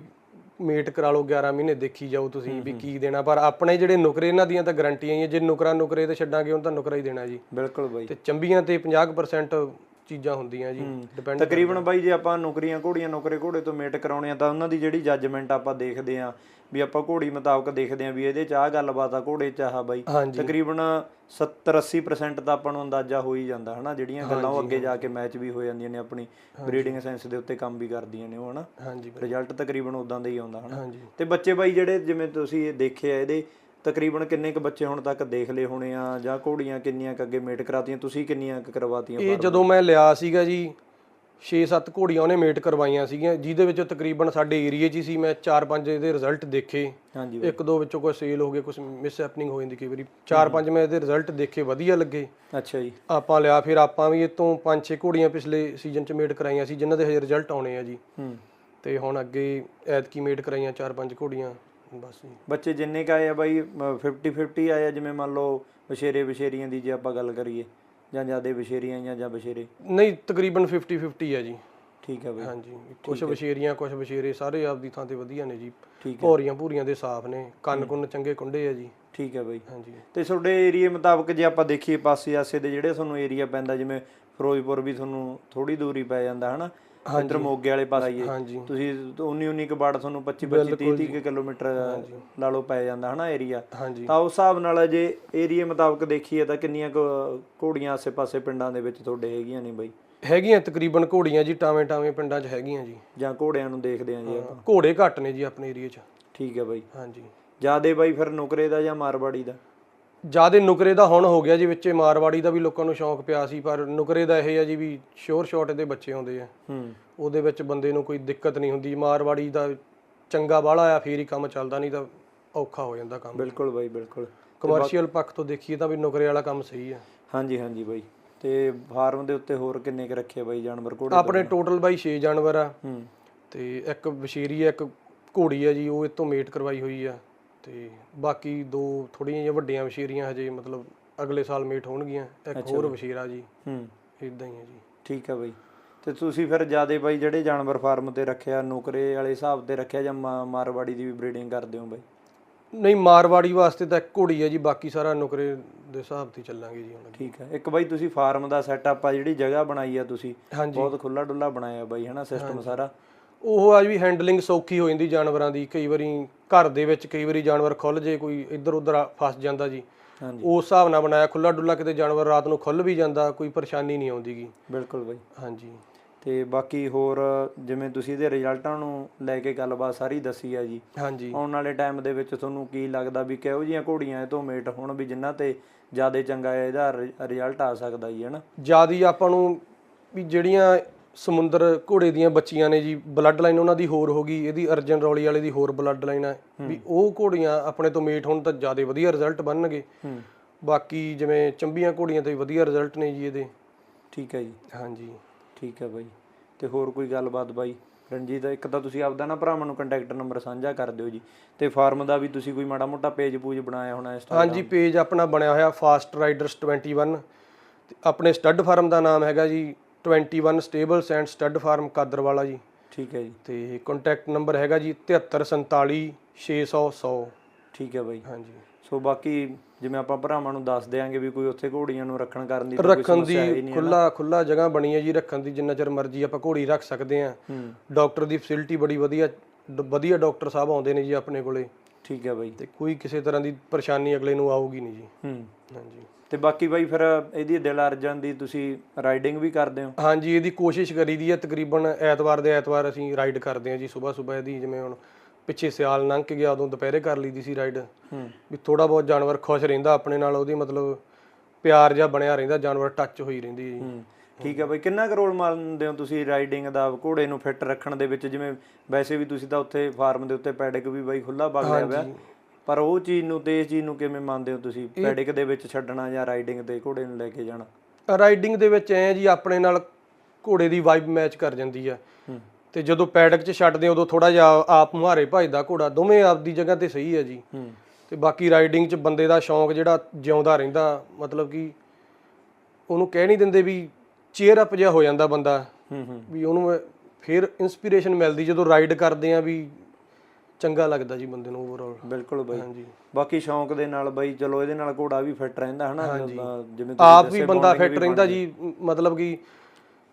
ਮੀਟ ਕਰਾ ਲਓ 11 ਮਹੀਨੇ ਦੇਖੀ ਜਾਓ ਤੁਸੀਂ ਵੀ ਕੀ ਦੇਣਾ। ਪਰ ਆਪਣੇ ਜਿਹੜੇ ਨੁਕਰੇ ਇਹਨਾਂ ਦੀਆਂ ਤਾਂ ਗਰੰਟੀਆਂ ਹੀ ਆ ਜੇ ਨੁਕਰਾ ਨੁਕਰੇ ਤੇ ਛੱਡਾਂਗੇ ਉਹਨਾਂ ਤਾਂ ਨੁਕਰਾ ਹੀ ਦੇਣਾ ਜੀ। ਬਿਲਕੁਲ ਬਾਈ। ਤੇ ਚੰਬੀਆਂ ਤੇ 50% ਚੀਜ਼ਾਂ ਹੁੰਦੀਆਂ ਜੀ ਡਿਪੈਂਡ ਤਕਰੀਬਨ ਬਾਈ ਜੇ ਆਪਾਂ ਨੌਕਰੀਆਂ ਘੋੜੀਆਂ ਨੌਕਰੇ ਘੋੜੇ ਤੋਂ ਮੇਟ ਕਰਾਉਣੇ ਆ ਤਾਂ ਉਹਨਾਂ ਦੀ ਜਿਹੜੀ ਜੱਜਮੈਂਟ ਆਪਾਂ ਦੇਖਦੇ ਆ ਵੀ ਆਪਾਂ ਘੋੜੀ ਮੁਤਾਬਕ ਦੇਖਦੇ ਆ ਵੀ ਇਹਦੇ ਚ ਆਹ ਗੱਲਬਾਤ ਆ ਘੋੜੇ ਚ ਆਹ ਬਾਈ। ਤਕਰੀਬਨ 70 80% ਤਾਂ ਆਪਾਂ ਨੂੰ ਅੰਦਾਜ਼ਾ ਹੋ ਹੀ ਜਾਂਦਾ ਹਨਾ? ਜਿਹੜੀਆਂ ਗੱਲਾਂ ਉਹ ਅੱਗੇ ਜਾ ਕੇ ਮੈਚ ਵੀ ਹੋ ਜਾਂਦੀਆਂ ਨੇ ਆਪਣੀ ਬਰੀਡਿੰਗ ਸੈਂਸ ਦੇ ਉੱਤੇ ਕੰਮ ਵੀ ਕਰਦੀਆਂ ਨੇ ਉਹ ਹਨਾ? ਰਿਜ਼ਲਟ ਤਕਰੀਬਨ ਉਦਾਂ ਦਾ ਹੀ ਆਉਂਦਾ ਹਨਾ? ਤੇ ਬੱਚੇ ਬਾਈ ਜਿਹੜੇ ਜਿਵੇਂ ਤੁਸੀਂ ਇਹ ਦੇਖੇ ਆ ਇਹਦੇ ਤਕਰੀਬਨ ਕਿੰਨੇ ਕ ਬੱਚੇ ਹੁਣ ਤੱਕ ਦੇਖ ਲਏ ਹੋਣੇ ਆ ਜਾਂ ਘੋੜੀਆਂ ਕਿੰਨੀਆਂ ਕ ਅੱਗੇ ਮੇਟ ਕਰਾਤੀਆਂ ਤੁਸੀਂ ਕਿੰਨੀਆਂ ਕ ਕਰਵਾਤੀਆਂ ਇਹ ਜਦੋਂ ਮੈਂ ਲਿਆ ਸੀਗਾ ਜੀ 6-7 ਘੋੜੀਆਂ ਉਹਨੇ ਮੇਟ ਕਰਵਾਈਆਂ ਸੀਗੀਆਂ ਜਿਹਦੇ ਵਿੱਚੋਂ ਤਕਰੀਬਨ ਸਾਡੇ ਏਰੀਆ 'ਚ ਹੀ ਸੀ ਮੈਂ 4-5 ਇਹਦੇ ਰਿਜ਼ਲਟ ਦੇਖੇ। ਹਾਂਜੀ ਇੱਕ ਦੋ ਵਿੱਚੋਂ ਕੋਈ ਸੇਲ ਹੋ ਗਏ ਕੁਝ ਮਿਸ ਹੈਪਨਿੰਗ ਹੋ ਜਾਂਦੀ ਕਈ ਵਾਰੀ। 4-5 ਮੈਂ ਇਹਦੇ ਰਿਜ਼ਲਟ ਦੇਖੇ ਵਧੀਆ ਲੱਗੇ। ਅੱਛਾ ਜੀ। ਆਪਾਂ ਲਿਆ ਫਿਰ ਆਪਾਂ ਵੀ ਇਹ ਤੋਂ 5-6 ਘੋੜੀਆਂ ਪਿਛਲੇ ਸੀਜ਼ਨ 'ਚ ਮੇਟ ਕਰਾਈਆਂ ਸੀ ਜਿਨ੍ਹਾਂ ਦੇ ਹਜੇ ਰਿਜ਼ਲਟ ਆਉਣੇ ਆ ਜੀ। ਹੂੰ। ਤੇ ਹੁਣ ਅੱਗੇ ਐਤਕੀ ਮੇਟ ਕਰਾਈਆਂ 4-5 ਘੋੜੀਆਂ ਬਸ ਜੀ। ਬੱਚੇ ਜਿੰਨੇ ਕ ਆਏ ਆ ਬਾਈ 50 50 ਆਏ ਆ ਜਿਵੇਂ ਮੰਨ ਲਓ ਬਸ਼ੇਰੇ ਬਸ਼ੇਰੀਆਂ ਦੀ ਜੇ ਆਪਾਂ ਗੱਲ ਕਰੀਏ। ਜਾਂ ਜਿਆਦੇ ਬਸ਼ੇਰੀਆਂ ਜਾਂ ਜਾਂ ਬਸ਼ੇਰੇ? ਨਹੀਂ ਤਕਰੀਬਨ 50-50 ਹੈ ਜੀ। ਠੀਕ ਹੈ ਬਾਈ। ਹਾਂਜੀ ਕੁਝ ਬਸ਼ੇਰੀਆਂ ਕੁਝ ਬਸ਼ੇਰੇ ਸਾਰੇ ਆਪਦੀ ਥਾਂ ਤੇ ਵਧੀਆ ਨੇ ਜੀ। ਠੀਕ ਭੌਰੀਆਂ ਭੂਰੀਆਂ ਦੇ ਸਾਫ਼ ਨੇ ਕੰਨ ਕੁੰਨ ਚੰਗੇ ਕੁੰਡੇ ਆ ਜੀ। ਠੀਕ ਹੈ ਬਾਈ। ਹਾਂਜੀ। ਤੇ ਤੁਹਾਡੇ ਏਰੀਆ ਮੁਤਾਬਕ ਜੇ ਆਪਾਂ ਦੇਖੀਏ ਪਾਸੇ ਆਸੇ ਦੇ ਜਿਹੜੇ ਤੁਹਾਨੂੰ ਏਰੀਆ ਪੈਂਦਾ ਜਿਵੇਂ ਫਿਰੋਜ਼ਪੁਰ ਵੀ ਤੁਹਾਨੂੰ ਥੋੜੀ ਦੂਰੀ ਪੈ ਜਾਂਦਾ ਹਨਾ? ਇੱਧਰ ਮੋਗੇ ਵਾਲੇ ਪਾਸੇ ਆਈਏ। ਤੁਸੀਂ 19 19 ਕਬਾੜ ਤੁਹਾਨੂੰ 25 25 30 30 ਕਿਲੋਮੀਟਰ ਲਾ ਲਓ ਪੈ ਜਾਂਦਾ ਹਨਾ ਏਰੀਆ ਤਾਂ ਉਸ ਹਿਸਾਬ ਨਾਲ ਜੇ ਏਰੀਆ ਮੁਤਾਬਕ ਦੇਖੀਏ ਤਾਂ ਕਿੰਨੀਆਂ ਕੁ ਘੋੜੀਆਂ ਆਸੇ-ਪਾਸੇ ਪਿੰਡਾਂ ਦੇ ਵਿੱਚ ਤੁਹਾਡੇ ਹੈਗੀਆਂ ਨੇ ਬਾਈ? ਹੈਗੀਆਂ ਤਕਰੀਬਨ ਘੋੜੀਆਂ ਜੀ ਟਾਵੇਂ ਟਾਵੇਂ ਪਿੰਡਾਂ 'ਚ ਹੈਗੀਆਂ ਜੀ। ਜਾਂ ਘੋੜਿਆਂ ਨੂੰ ਦੇਖਦੇ ਆਂ ਜੀ ਆਪਾਂ? ਘੋੜੇ ਘੱਟ ਨੇ ਜੀ ਆਪਣੇ ਏਰੀਆ 'ਚ। ਠੀਕ ਹੈ ਬਾਈ। ਹਾਂਜੀ। ਜਿਆਦੇ ਬਾਈ ਫਿਰ ਨੁਕਰੇ ਦਾ ਜਾਂ ਮਾਰਵਾੜੀ ਦਾ? ਜਿਆਦੇ ਨੁਕਰੇ ਦਾ ਹੁਣ ਹੋ ਗਿਆ ਜੀ ਵਿੱਚੇ ਮਾਰਵਾੜੀ ਦਾ ਵੀ ਲੋਕਾਂ ਨੂੰ ਸ਼ੌਂਕ ਪਿਆ ਸੀ ਪਰ ਨੁਕਰੇ ਦਾ ਇਹ ਆ ਜੀ ਵੀ ਸ਼ੋਰ ਸ਼ਾਟ ਦੇ ਬੱਚੇ ਆਉਂਦੇ ਆ। ਹੂੰ। ਉਹਦੇ ਵਿੱਚ ਬੰਦੇ ਨੂੰ ਕੋਈ ਦਿੱਕਤ ਨਹੀਂ ਹੁੰਦੀ। ਮਾਰਵਾੜੀ ਦਾ ਚੰਗਾ ਬਾਹਲਾ ਆ ਫੇਰ ਹੀ ਕੰਮ ਚੱਲਦਾ ਨਹੀਂ ਤਾਂ ਔਖਾ ਹੋ ਜਾਂਦਾ ਕੰਮ। ਬਿਲਕੁਲ ਬਾਈ ਬਿਲਕੁਲ। ਕਮਰਸ਼ੀਅਲ ਪੱਖ ਤੋਂ ਦੇਖੀਏ ਤਾਂ ਵੀ ਨੁਕਰੇ ਵਾਲਾ ਕੰਮ ਸਹੀ ਆ। ਹਾਂਜੀ ਹਾਂਜੀ ਬਾਈ। ਤੇ ਫਾਰਮ ਦੇ ਉੱਤੇ ਹੋਰ ਕਿੰਨੇ ਕੁ ਰੱਖੇ ਬਾਈ ਜਾਨਵਰ ਘੋੜੇ ਆਪਣੇ ਟੋਟਲ ਬਾਈ 6 ਜਾਨਵਰ ਆ। ਹੂੰ। ਤੇ ਇੱਕ ਵਸ਼ੀਰੀ ਆ ਇੱਕ ਘੋੜੀ ਆ ਜੀ ਉਹ ਇਤੋਂ ਮੇਟ ਕਰਵਾਈ ਹੋਈ ਆ। ਤੇ ਬਾਕੀ ਦੋ ਥੋੜੀਆਂ ਜਿਹੀਆਂ ਵੱਡੀਆਂ ਵਸ਼ੀਰੀਆਂ ਹਜੇ ਮਤਲਬ ਅਗਲੇ ਸਾਲ ਮੇਟ ਹੋਣਗੀਆਂ ਇੱਕ ਹੋਰ ਵਸ਼ੀਰਾ ਜੀ। ਹੂੰ। ਇਦਾਂ ਹੀ ਆ ਜੀ। ਠੀਕ ਹੈ ਬਾਈ। ਤੇ ਤੁਸੀਂ ਫਿਰ ਜਿਆਦੇ ਬਾਈ ਜਿਹੜੇ ਜਾਨਵਰ ਫਾਰਮ ਤੇ ਰੱਖਿਆ ਨੁਕਰੇ ਵਾਲੇ ਹਿਸਾਬ ਤੇ ਰੱਖਿਆ ਜਾਂ ਮਾਰਵਾੜੀ ਦੀ ਵੀ ਬਰੀਡਿੰਗ ਕਰਦੇ ਹੋ ਬਾਈ? ਨਹੀਂ ਮਾਰਵਾੜੀ ਵਾਸਤੇ ਤਾਂ ਇੱਕ ਘੋੜੀ ਆ ਜੀ ਬਾਕੀ ਸਾਰਾ ਨੁਕਰੇ ਦੇ ਹਿਸਾਬ ਤੇ ਚੱਲਾਂਗੇ ਜੀ ਹੁਣ। ਠੀਕ ਹੈ ਇੱਕ ਬਾਈ ਤੁਸੀਂ ਫਾਰਮ ਦਾ ਸੈਟਅਪ ਆ ਜਿਹੜੀ ਜਗ੍ਹਾ ਬਣਾਈ ਆ ਤੁਸੀਂ ਬਹੁਤ ਖੁੱਲਾ ਡੁੱਲਾ ਬਣਾਇਆ ਬਾਈ ਹਨਾ ਸਿਸਟਮ ਸਾਰਾ। ਉਹ ਆ ਵੀ ਹੈਂਡਲਿੰਗ ਸੌਖੀ ਹੋ ਜਾਂਦੀ ਜਾਨਵਰਾਂ ਦੀ। ਕਈ ਵਾਰੀ ਘਰ ਦੇ ਵਿੱਚ ਕਈ ਵਾਰੀ ਜਾਨਵਰ ਖੁੱਲ ਜੇ ਕੋਈ ਇੱਧਰ ਉੱਧਰ ਫਸ ਜਾਂਦਾ ਜੀ। ਹਾਂਜੀ। ਉਸ ਹਿਸਾਬ ਨਾਲ ਬਣਾਇਆ ਖੁੱਲਾ ਡੁੱਲਾ ਕਿਤੇ ਜਾਨਵਰ ਰਾਤ ਨੂੰ ਖੁੱਲ ਵੀ ਜਾਂਦਾ ਕੋਈ ਪਰੇਸ਼ਾਨੀ ਨਹੀਂ ਆਉਂਦੀਗੀ ਬਿਲਕੁਲ ਬਾਈ। ਹਾਂਜੀ। ਤੇ ਬਾਕੀ ਹੋਰ ਜਿਵੇਂ ਤੁਸੀਂ ਇਹਦੇ ਰਿਜ਼ਲਟਾਂ ਨੂੰ ਲੈ ਕੇ ਗੱਲਬਾਤ ਸਾਰੀ ਦੱਸੀ ਆ ਜੀ। ਹਾਂਜੀ। ਆਉਣ ਵਾਲੇ ਟਾਈਮ ਦੇ ਵਿੱਚ ਤੁਹਾਨੂੰ ਕੀ ਲੱਗਦਾ ਵੀ ਕਿਹੋ ਜਿਹੀਆਂ ਘੋੜੀਆਂ ਇਹ ਤੋਂ ਮੇਟ ਹੋਣ ਵੀ ਜਿਨ੍ਹਾਂ ਤੇ ਜ਼ਿਆਦਾ ਚੰਗਾ ਇਹਦਾ ਰਿਜ਼ਲਟ ਆ ਸਕਦਾ ਜੀ ਹਨਾ ਜਿਆਦੀ ਆਪਾਂ ਨੂੰ ਵੀ ਜਿਹੜੀਆਂ ਸਮੁੰਦਰ ਘੋੜੇ ਦੀਆਂ ਬੱਚੀਆਂ ਨੇ ਜੀ ਬਲੱਡ ਲਾਈਨ ਉਹਨਾਂ ਦੀ ਹੋਰ ਹੋ ਗਈ ਇਹਦੀ ਅਰਜਨ ਰੌਲੀ ਵਾਲੇ ਦੀ ਹੋਰ ਬਲੱਡ ਲਾਈਨ ਹੈ। ਵੀ ਉਹ ਘੋੜੀਆਂ ਆਪਣੇ ਤੋਂ ਮੇਟ ਹੋਣ ਤਾਂ ਜ਼ਿਆਦਾ ਵਧੀਆ ਰਿਜ਼ਲਟ ਬਣਨਗੇ। ਹੂੰ। ਬਾਕੀ ਜਿਵੇਂ ਚੰਬੀਆਂ ਘੋੜੀਆਂ ਤੇ ਵਧੀਆ ਰਿਜ਼ਲਟ ਨੇ ਜੀ ਇਹਦੇ। ਠੀਕ ਹੈ ਜੀ। ਹਾਂਜੀ। ਠੀਕ ਹੈ ਬਾਈ। ਤੇ ਹੋਰ ਕੋਈ ਗੱਲਬਾਤ ਬਾਈ? ਰਣਜੀਤ ਇੱਕ ਤਾਂ ਤੁਸੀਂ ਆਪਦਾ ਨਾ ਭਰਾਵਾਂ ਨੂੰ ਕੰਟੈਕਟ ਨੰਬਰ ਸਾਂਝਾ ਕਰ ਦਿਓ ਜੀ। ਤੇ ਫਾਰਮ ਦਾ ਵੀ ਤੁਸੀਂ ਕੋਈ ਮਾੜਾ ਮੋਟਾ ਪੇਜ ਪੂਜ ਬਣਾਇਆ ਹੋਣਾ ਇਸ ਹਾਂਜੀ ਪੇਜ ਆਪਣਾ ਬਣਿਆ ਹੋਇਆ ਫਾਸਟ ਰਾਈਡਰਸ 21 ਤੇ ਆਪਣੇ ਸਟੱਡ ਫਾਰਮ ਦਾ ਨਾਮ ਹੈਗਾ ਜੀ 21 stables and stud farm Kadarwala ji. ਠੀਕ ਹੈ ਜੀ। ਤੇ ਕੰਟੈਕਟ ਨੰਬਰ ਹੈਗਾ ਜੀ 7347 600 100 ਠੀਕ ਹੈ ਬਾਈ। ਹਾਂਜੀ। ਸੋ ਬਾਕੀ ਜਿਵੇਂ ਆਪਾਂ ਭਰਾਵਾਂ ਨੂੰ ਦੱਸ ਦਿਆਂਗੇ ਵੀ ਕੋਈ ਉੱਥੇ ਘੋੜੀਆਂ ਨੂੰ ਰੱਖਣ ਕਰਨ ਦੀ ਕੋਈ ਰੱਖਣ ਦੀ ਸਮੱਸਿਆ ਹੀ ਖੁੱਲਾ ਖੁੱਲਾ ਜਗ੍ਹਾ ਬਣੀ ਹੈ ਜੀ ਰੱਖਣ ਦੀ ਜਿੰਨਾ ਚਿਰ ਮਰਜ਼ੀ ਆਪਾਂ ਘੋੜੀ ਰੱਖ ਸਕਦੇ ਆ ਡਾਕਟਰ ਦੀ ਫੈਸਿਲਿਟੀ ਬੜੀ ਵਧੀਆ ਵਧੀਆ ਡਾਕਟਰ ਸਾਹਿਬ ਆਉਂਦੇ ਨੇ ਜੀ ਆਪਣੇ ਕੋਲੇ। ਠੀਕ ਹੈ ਬਾਈ। ਤੇ ਕੋਈ ਕਿਸੇ ਤਰ੍ਹਾਂ ਦੀ ਪਰੇਸ਼ਾਨੀ ਅਗਲੇ ਨੂੰ ਆਊਗੀ ਨਹੀਂ ਜੀ। ਹੂੰ। ਹਾਂਜੀ। ਤੇ ਬਾਕੀ ਬਾਈ ਫਿਰ ਇਹਦੀ ਦਿਲ ਅਰਜਨ ਦੀ ਤੁਸੀਂ ਰਾਈਡਿੰਗ ਵੀ ਕਰਦੇ ਹੋ? ਹਾਂਜੀ ਇਹਦੀ ਕੋਸ਼ਿਸ਼ ਕਰੀਦੀ ਹੈ ਤਕਰੀਬਨ ਐਤਵਾਰ ਦੇ ਐਤਵਾਰ ਅਸੀਂ ਰਾਈਡ ਕਰਦੇ ਹਾਂ ਜੀ ਸਵੇਰ ਸਵੇਰ ਇਹਦੀ ਜਿਵੇਂ ਹੁਣ ਪਿੱਛੇ ਸਿਆਲ ਲੰਘ ਕੇ ਗਿਆ ਉਦੋਂ ਦੁਪਹਿਰੇ ਕਰ ਲਈਦੀ ਸੀ ਰਾਈਡ ਵੀ ਥੋੜਾ ਬਹੁਤ ਜਾਨਵਰ ਖੁਸ਼ ਰਹਿੰਦਾ ਆਪਣੇ ਨਾਲ ਉਹਦੀ ਮਤਲਬ ਪਿਆਰ ਜਿਹਾ ਬਣਿਆ ਰਹਿੰਦਾ ਜਾਨਵਰ ਟੱਚ ਹੋਈ ਰਹਿੰਦੀ ਹੈ ਜੀ। ਠੀਕ ਹੈ ਬਾਈ। ਕਿੰਨਾ ਕੁ ਰੋਲ ਮੰਨਦੇ ਹੋ ਤੁਸੀਂ ਰਾਈਡਿੰਗ ਦਾ ਘੋੜੇ ਨੂੰ ਫਿੱਟ ਰੱਖਣ ਦੇ ਵਿੱਚ? ਜਿਵੇਂ ਵੈਸੇ ਵੀ ਤੁਸੀਂ ਤਾਂ ਉੱਥੇ ਫਾਰਮ ਦੇ ਉੱਤੇ ਪੈਡਿਕ ਵੀ ਬਾਈ ਖੁੱਲਾ ਵਗ ਲਿਆ ਹੋਇਆ। ਪਰ ਉਹ ਚੀਜ਼ ਨੂੰ ਇਸ ਚੀਜ਼ ਨੂੰ ਕਿਵੇਂ ਮੰਨਦੇ ਹੋ ਤੁਸੀਂ? ਪੈਡਿਕ ਦੇ ਵਿੱਚ ਛੱਡਣਾ ਜਾਂ ਰਾਈਡਿੰਗ ਤੇ ਘੋੜੇ ਨੂੰ ਲੈ ਕੇ ਜਾਣਾ? ਰਾਈਡਿੰਗ ਦੇ ਵਿੱਚ ਐ ਜੀ ਆਪਣੇ ਨਾਲ ਘੋੜੇ ਦੀ ਵਾਈਬ ਮੈਚ ਕਰ ਜਾਂਦੀ ਆ। ਤੇ ਜਦੋਂ ਪੈਡਕ 'ਚ ਛੱਡਦੇ ਉਦੋਂ ਥੋੜਾ ਜਿਹਾ ਆਪ ਮੁਹਾਰੇ ਭਜਦਾ ਘੋੜਾ। ਦੋਵੇਂ ਆਪਦੀ ਜਗ੍ਹਾ ਤੇ ਸਹੀ ਹੈ ਜੀ। ਤੇ ਬਾਕੀ ਰਾਈਡਿੰਗ 'ਚ ਬੰਦੇ ਦਾ ਸ਼ੌਂਕ ਜਿਹੜਾ ਜਿਉਂਦਾ ਰਹਿੰਦਾ ਮਤਲਬ ਕਿ ਉਹਨੂੰ ਕਹਿ ਨਹੀਂ ਦਿੰਦੇ ਵੀ ਚੇਅਰ ਅਪ ਜਿਹਾ ਹੋ ਜਾਂਦਾ ਬੰਦਾ। ਵੀ ਉਹਨੂੰ ਫਿਰ ਇਨਸਪੀਰੇਸ਼ਨ ਮਿਲਦੀ ਜਦੋਂ ਰਾਈਡ ਕਰਦੇ ਆ ਵੀ ਚੰਗਾ ਲੱਗਦਾ ਜੀ ਬੰਦੇ ਨੂੰ ਓਵਰਆਲ ਬਿਲਕੁਲ ਬਾਈ। ਹਾਂਜੀ। ਬਾਕੀ ਸ਼ੌਂਕ ਦੇ ਨਾਲ ਬਾਈ ਚਲੋ ਇਹਦੇ ਨਾਲ ਘੋੜਾ ਵੀ ਫਿੱਟ ਰਹਿੰਦਾ ਹਨਾ ਜਿਵੇਂ ਤੁਸੀਂ ਆਪ ਵੀ ਬੰਦਾ ਫਿੱਟ ਰਹਿੰਦਾ ਜੀ ਮਤਲਬ ਕਿ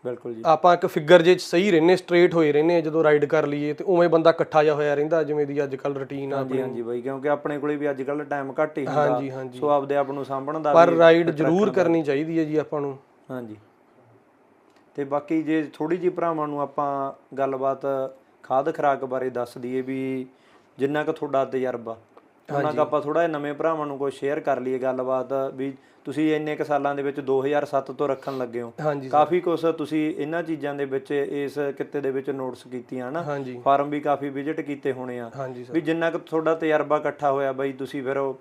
ਬਿਲਕੁਲ ਜੀ। ਆਪਾਂ ਇੱਕ ਫਿਗਰ ਜੇ ਸਹੀ ਰਹਿੰਦੇ ਸਟ੍ਰੇਟ ਹੋਏ ਰਹਿੰਦੇ ਆ ਜਦੋਂ ਰਾਈਡ ਕਰ ਲਈਏ ਤੇ ਉਵੇਂ ਬੰਦਾ ਇਕੱਠਾ ਜਿਹਾ ਹੋਇਆ ਰਹਿੰਦਾ ਜਿਵੇਂ ਦੀ ਅੱਜ ਕੱਲ ਰੁਟੀਨ ਆ ਹਾਂਜੀ ਹਾਂਜੀ ਬਾਈ ਕਿਉਂਕਿ ਆਪਣੇ ਕੋਲੇ ਵੀ ਅੱਜ ਕੱਲ ਟਾਈਮ ਘੱਟ ਹੀ ਹੁੰਦਾ। ਹਾਂਜੀ ਹਾਂਜੀ। ਸੋ ਆਪਦੇ ਆਪ ਨੂੰ ਸਾਂਭਣ ਦਾ ਪਰ ਰਾਈਡ ਜ਼ਰੂਰ ਕਰਨੀ। ਚਾਹੀਦੀ ਹੈ ਜੀ ਆਪਾਂ ਨੂੰ। ਹਾਂਜੀ। ਤੇ ਬਾਕੀ ਜੇ ਥੋੜੀ ਜਿਹੀ ਭਰਾਵਾਂ ਨੂੰ ਆਪਾਂ ਗੱਲਬਾਤ ਖਾਦ ਖਰਾਕ ਬਾਰੇ ਦੱਸ ਦਈਏ ਵੀ ਜਿੰਨਾ ਕੁ ਤੁਹਾਡਾ ਤਜਰਬਾ ਉਹਨਾਂ ਕੁ ਆਪਾਂ ਥੋੜਾ ਜਿਹਾ ਨਵੇਂ ਭਰਾਵਾਂ ਨੂੰ ਕੋਈ ਸ਼ੇਅਰ ਕਰ ਲਈਏ ਗੱਲਬਾਤ ਵੀ ਤੁਸੀਂ ਇੰਨੇ ਕ ਸਾਲਾਂ ਦੇ ਵਿੱਚ 2007 ਤੋਂ ਰੱਖਣ ਲੱਗੇ ਹੋ। ਕਾਫੀ ਕੁਝ ਤੁਸੀਂ ਇਹਨਾਂ ਚੀਜ਼ਾਂ ਦੇ ਵਿੱਚ ਇਸ ਕਿੱਤੇ ਦੇ ਵਿੱਚ ਨੋਟਸ ਕੀਤੀਆਂ ਨਾ ਹਾਂਜੀ। ਫਾਰਮ ਵੀ ਕਾਫੀ ਵਿਜ਼ਿਟ ਕੀਤੇ ਹੋਣੇ ਆ। ਵੀ ਜਿੰਨਾ ਕੁ ਤੁਹਾਡਾ ਤਜਰਬਾ ਇਕੱਠਾ ਹੋਇਆ ਬਾਈ ਤੁਸੀਂ ਫਿਰ ਉਹ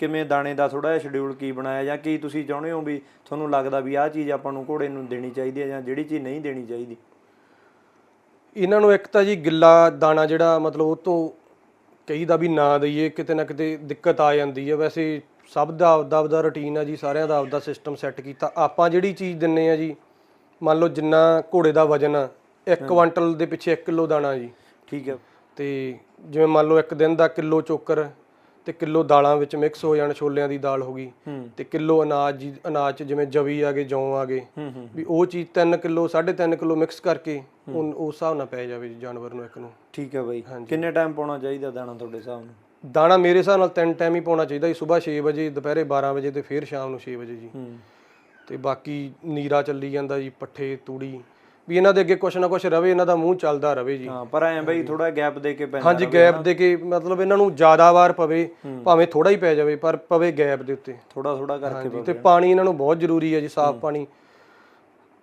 ਕਿਵੇਂ ਦਾਣੇ ਦਾ ਥੋੜਾ ਜਿਹਾ ਸ਼ਡਿਊਲ ਕੀ ਬਣਾਇਆ ਜਾਂ ਕੀ ਤੁਸੀਂ ਚਾਹੁੰਦੇ ਹੋ ਵੀ ਤੁਹਾਨੂੰ ਲੱਗਦਾ ਵੀ ਆਹ ਚੀਜ਼ ਆਪਾਂ ਨੂੰ ਘੋੜੇ ਨੂੰ ਦੇਣੀ ਚਾਹੀਦੀ ਹੈ ਜਾਂ ਜਿਹੜੀ ਚੀਜ਼ ਨਹੀਂ ਦੇਣੀ ਚਾਹੀਦੀ? ਇਹਨਾਂ ਨੂੰ ਇੱਕ ਤਾਂ ਜੀ ਗਿੱਲਾ ਦਾਣਾ ਜਿਹੜਾ ਮਤਲਬ ਉਹ ਤੋਂ ਕਈ ਦਾ ਵੀ ਨਾ ਦਈਏ ਕਿਤੇ ਨਾ ਕਿਤੇ ਦਿੱਕਤ ਆ ਜਾਂਦੀ ਹੈ ਵੈਸੇ ਸਭ ਦਾ ਆਪਦਾ ਆਪਦਾ ਰੁਟੀਨ ਆ ਜੀ ਸਾਰਿਆਂ ਦਾ ਆਪਦਾ ਸਿਸਟਮ ਸੈੱਟ ਕੀਤਾ। ਆਪਾਂ ਜਿਹੜੀ ਚੀਜ਼ ਦਿੰਨੇ ਆ ਜੀ ਮੰਨ ਲਓ ਜਿੰਨਾ ਘੋੜੇ ਦਾ ਵਜਨ ਆ 1 ਕੁਆਂਟਲ ਦੇ ਪਿੱਛੇ 1 ਕਿਲੋ ਦਾਣਾ ਜੀ। ਠੀਕ ਹੈ ਤੇ ਜਿਵੇਂ ਮੰਨ ਲਓ ਇੱਕ ਦਿਨ ਦਾ ਕਿਲੋ ਚੋਕਰ ਤੇ ਕਿਲੋ ਦਾਲਾਂ ਵਿੱਚ ਮਿਕਸ ਹੋ ਜਾਣ ਛੋਲਿਆਂ ਦੀ ਦਾਲ ਹੋ ਗਈ। ਤੇ ਕਿਲੋ ਅਨਾਜ ਅਨਾਜ 'ਚ ਜਿਵੇਂ ਜਵੀ ਆ ਗਏ ਜੌਂ ਆ ਗਏ। ਵੀ ਉਹ ਚੀਜ਼ 3 ਕਿਲੋ 3.5 ਕਿਲੋ ਮਿਕਸ ਕਰਕੇ ਉਨ- ਉਸ ਹਿਸਾਬ ਨਾਲ ਪੈ ਜਾਵੇ ਜਾਨਵਰ ਨੂੰ ਇੱਕ ਨੂੰ। ਠੀਕ ਹੈ ਬਾਈ। ਕਿੰਨੇ ਟਾਈਮ ਪਾਉਣਾ ਚਾਹੀਦਾ ਦਾਣਾ ਤੁਹਾਡੇ ਹਿਸਾਬ ਨਾਲ? ਦਾਣਾ ਮੇਰੇ ਹਿਸਾਬ ਨਾਲ ਤਿੰਨ ਟਾਈਮ ਹੀ ਪਾਉਣਾ ਚਾਹੀਦਾ ਜੀ ਸਵੇਰ 6 ਵਜੇ ਦੁਪਹਿਰੇ 12 ਵਜੇ ਤੇ ਫਿਰ ਸ਼ਾਮ ਨੂੰ 6 ਵਜੇ ਜੀ। ਤੇ ਬਾਕੀ ਨੀਰਾ ਚੱਲੀ ਜਾਂਦਾ ਜੀ ਪੱਠੇ ਤੂੜੀ। ਵੀ ਇਹਨਾਂ ਦੇ ਅੱਗੇ ਕੁਛ ਨਾ ਕੁਛ ਰਵੇ ਇਹਨਾਂ ਦਾ ਮੂੰਹ ਚੱਲਦਾ ਰਵੇ ਜੀ। ਹਾਂ ਪਰ ਐਂ ਬਈ ਥੋੜਾ ਗੈਪ ਦੇ ਕੇ ਪੈਂਦਾ ਹਾਂਜੀ ਗੈਪ ਦੇ ਕੇ ਮਤਲਬ ਇਹਨਾਂ ਨੂੰ ਜ਼ਿਆਦਾ ਵਾਰ ਪਵੇ ਭਾਵੇਂ ਥੋੜਾ ਹੀ ਪੈ ਜਾਵੇ ਪਰ ਪਵੇ ਗੈਪ ਦੇ ਉੱਤੇ। ਥੋੜਾ ਥੋੜਾ ਕਰਕੇ ਹਾਂਜੀ ਤੇ ਪਾਣੀ ਇਹਨਾਂ ਨੂੰ ਬਹੁਤ ਜ਼ਰੂਰੀ ਹੈ ਜੀ ਸਾਫ਼ ਪਾਣੀ।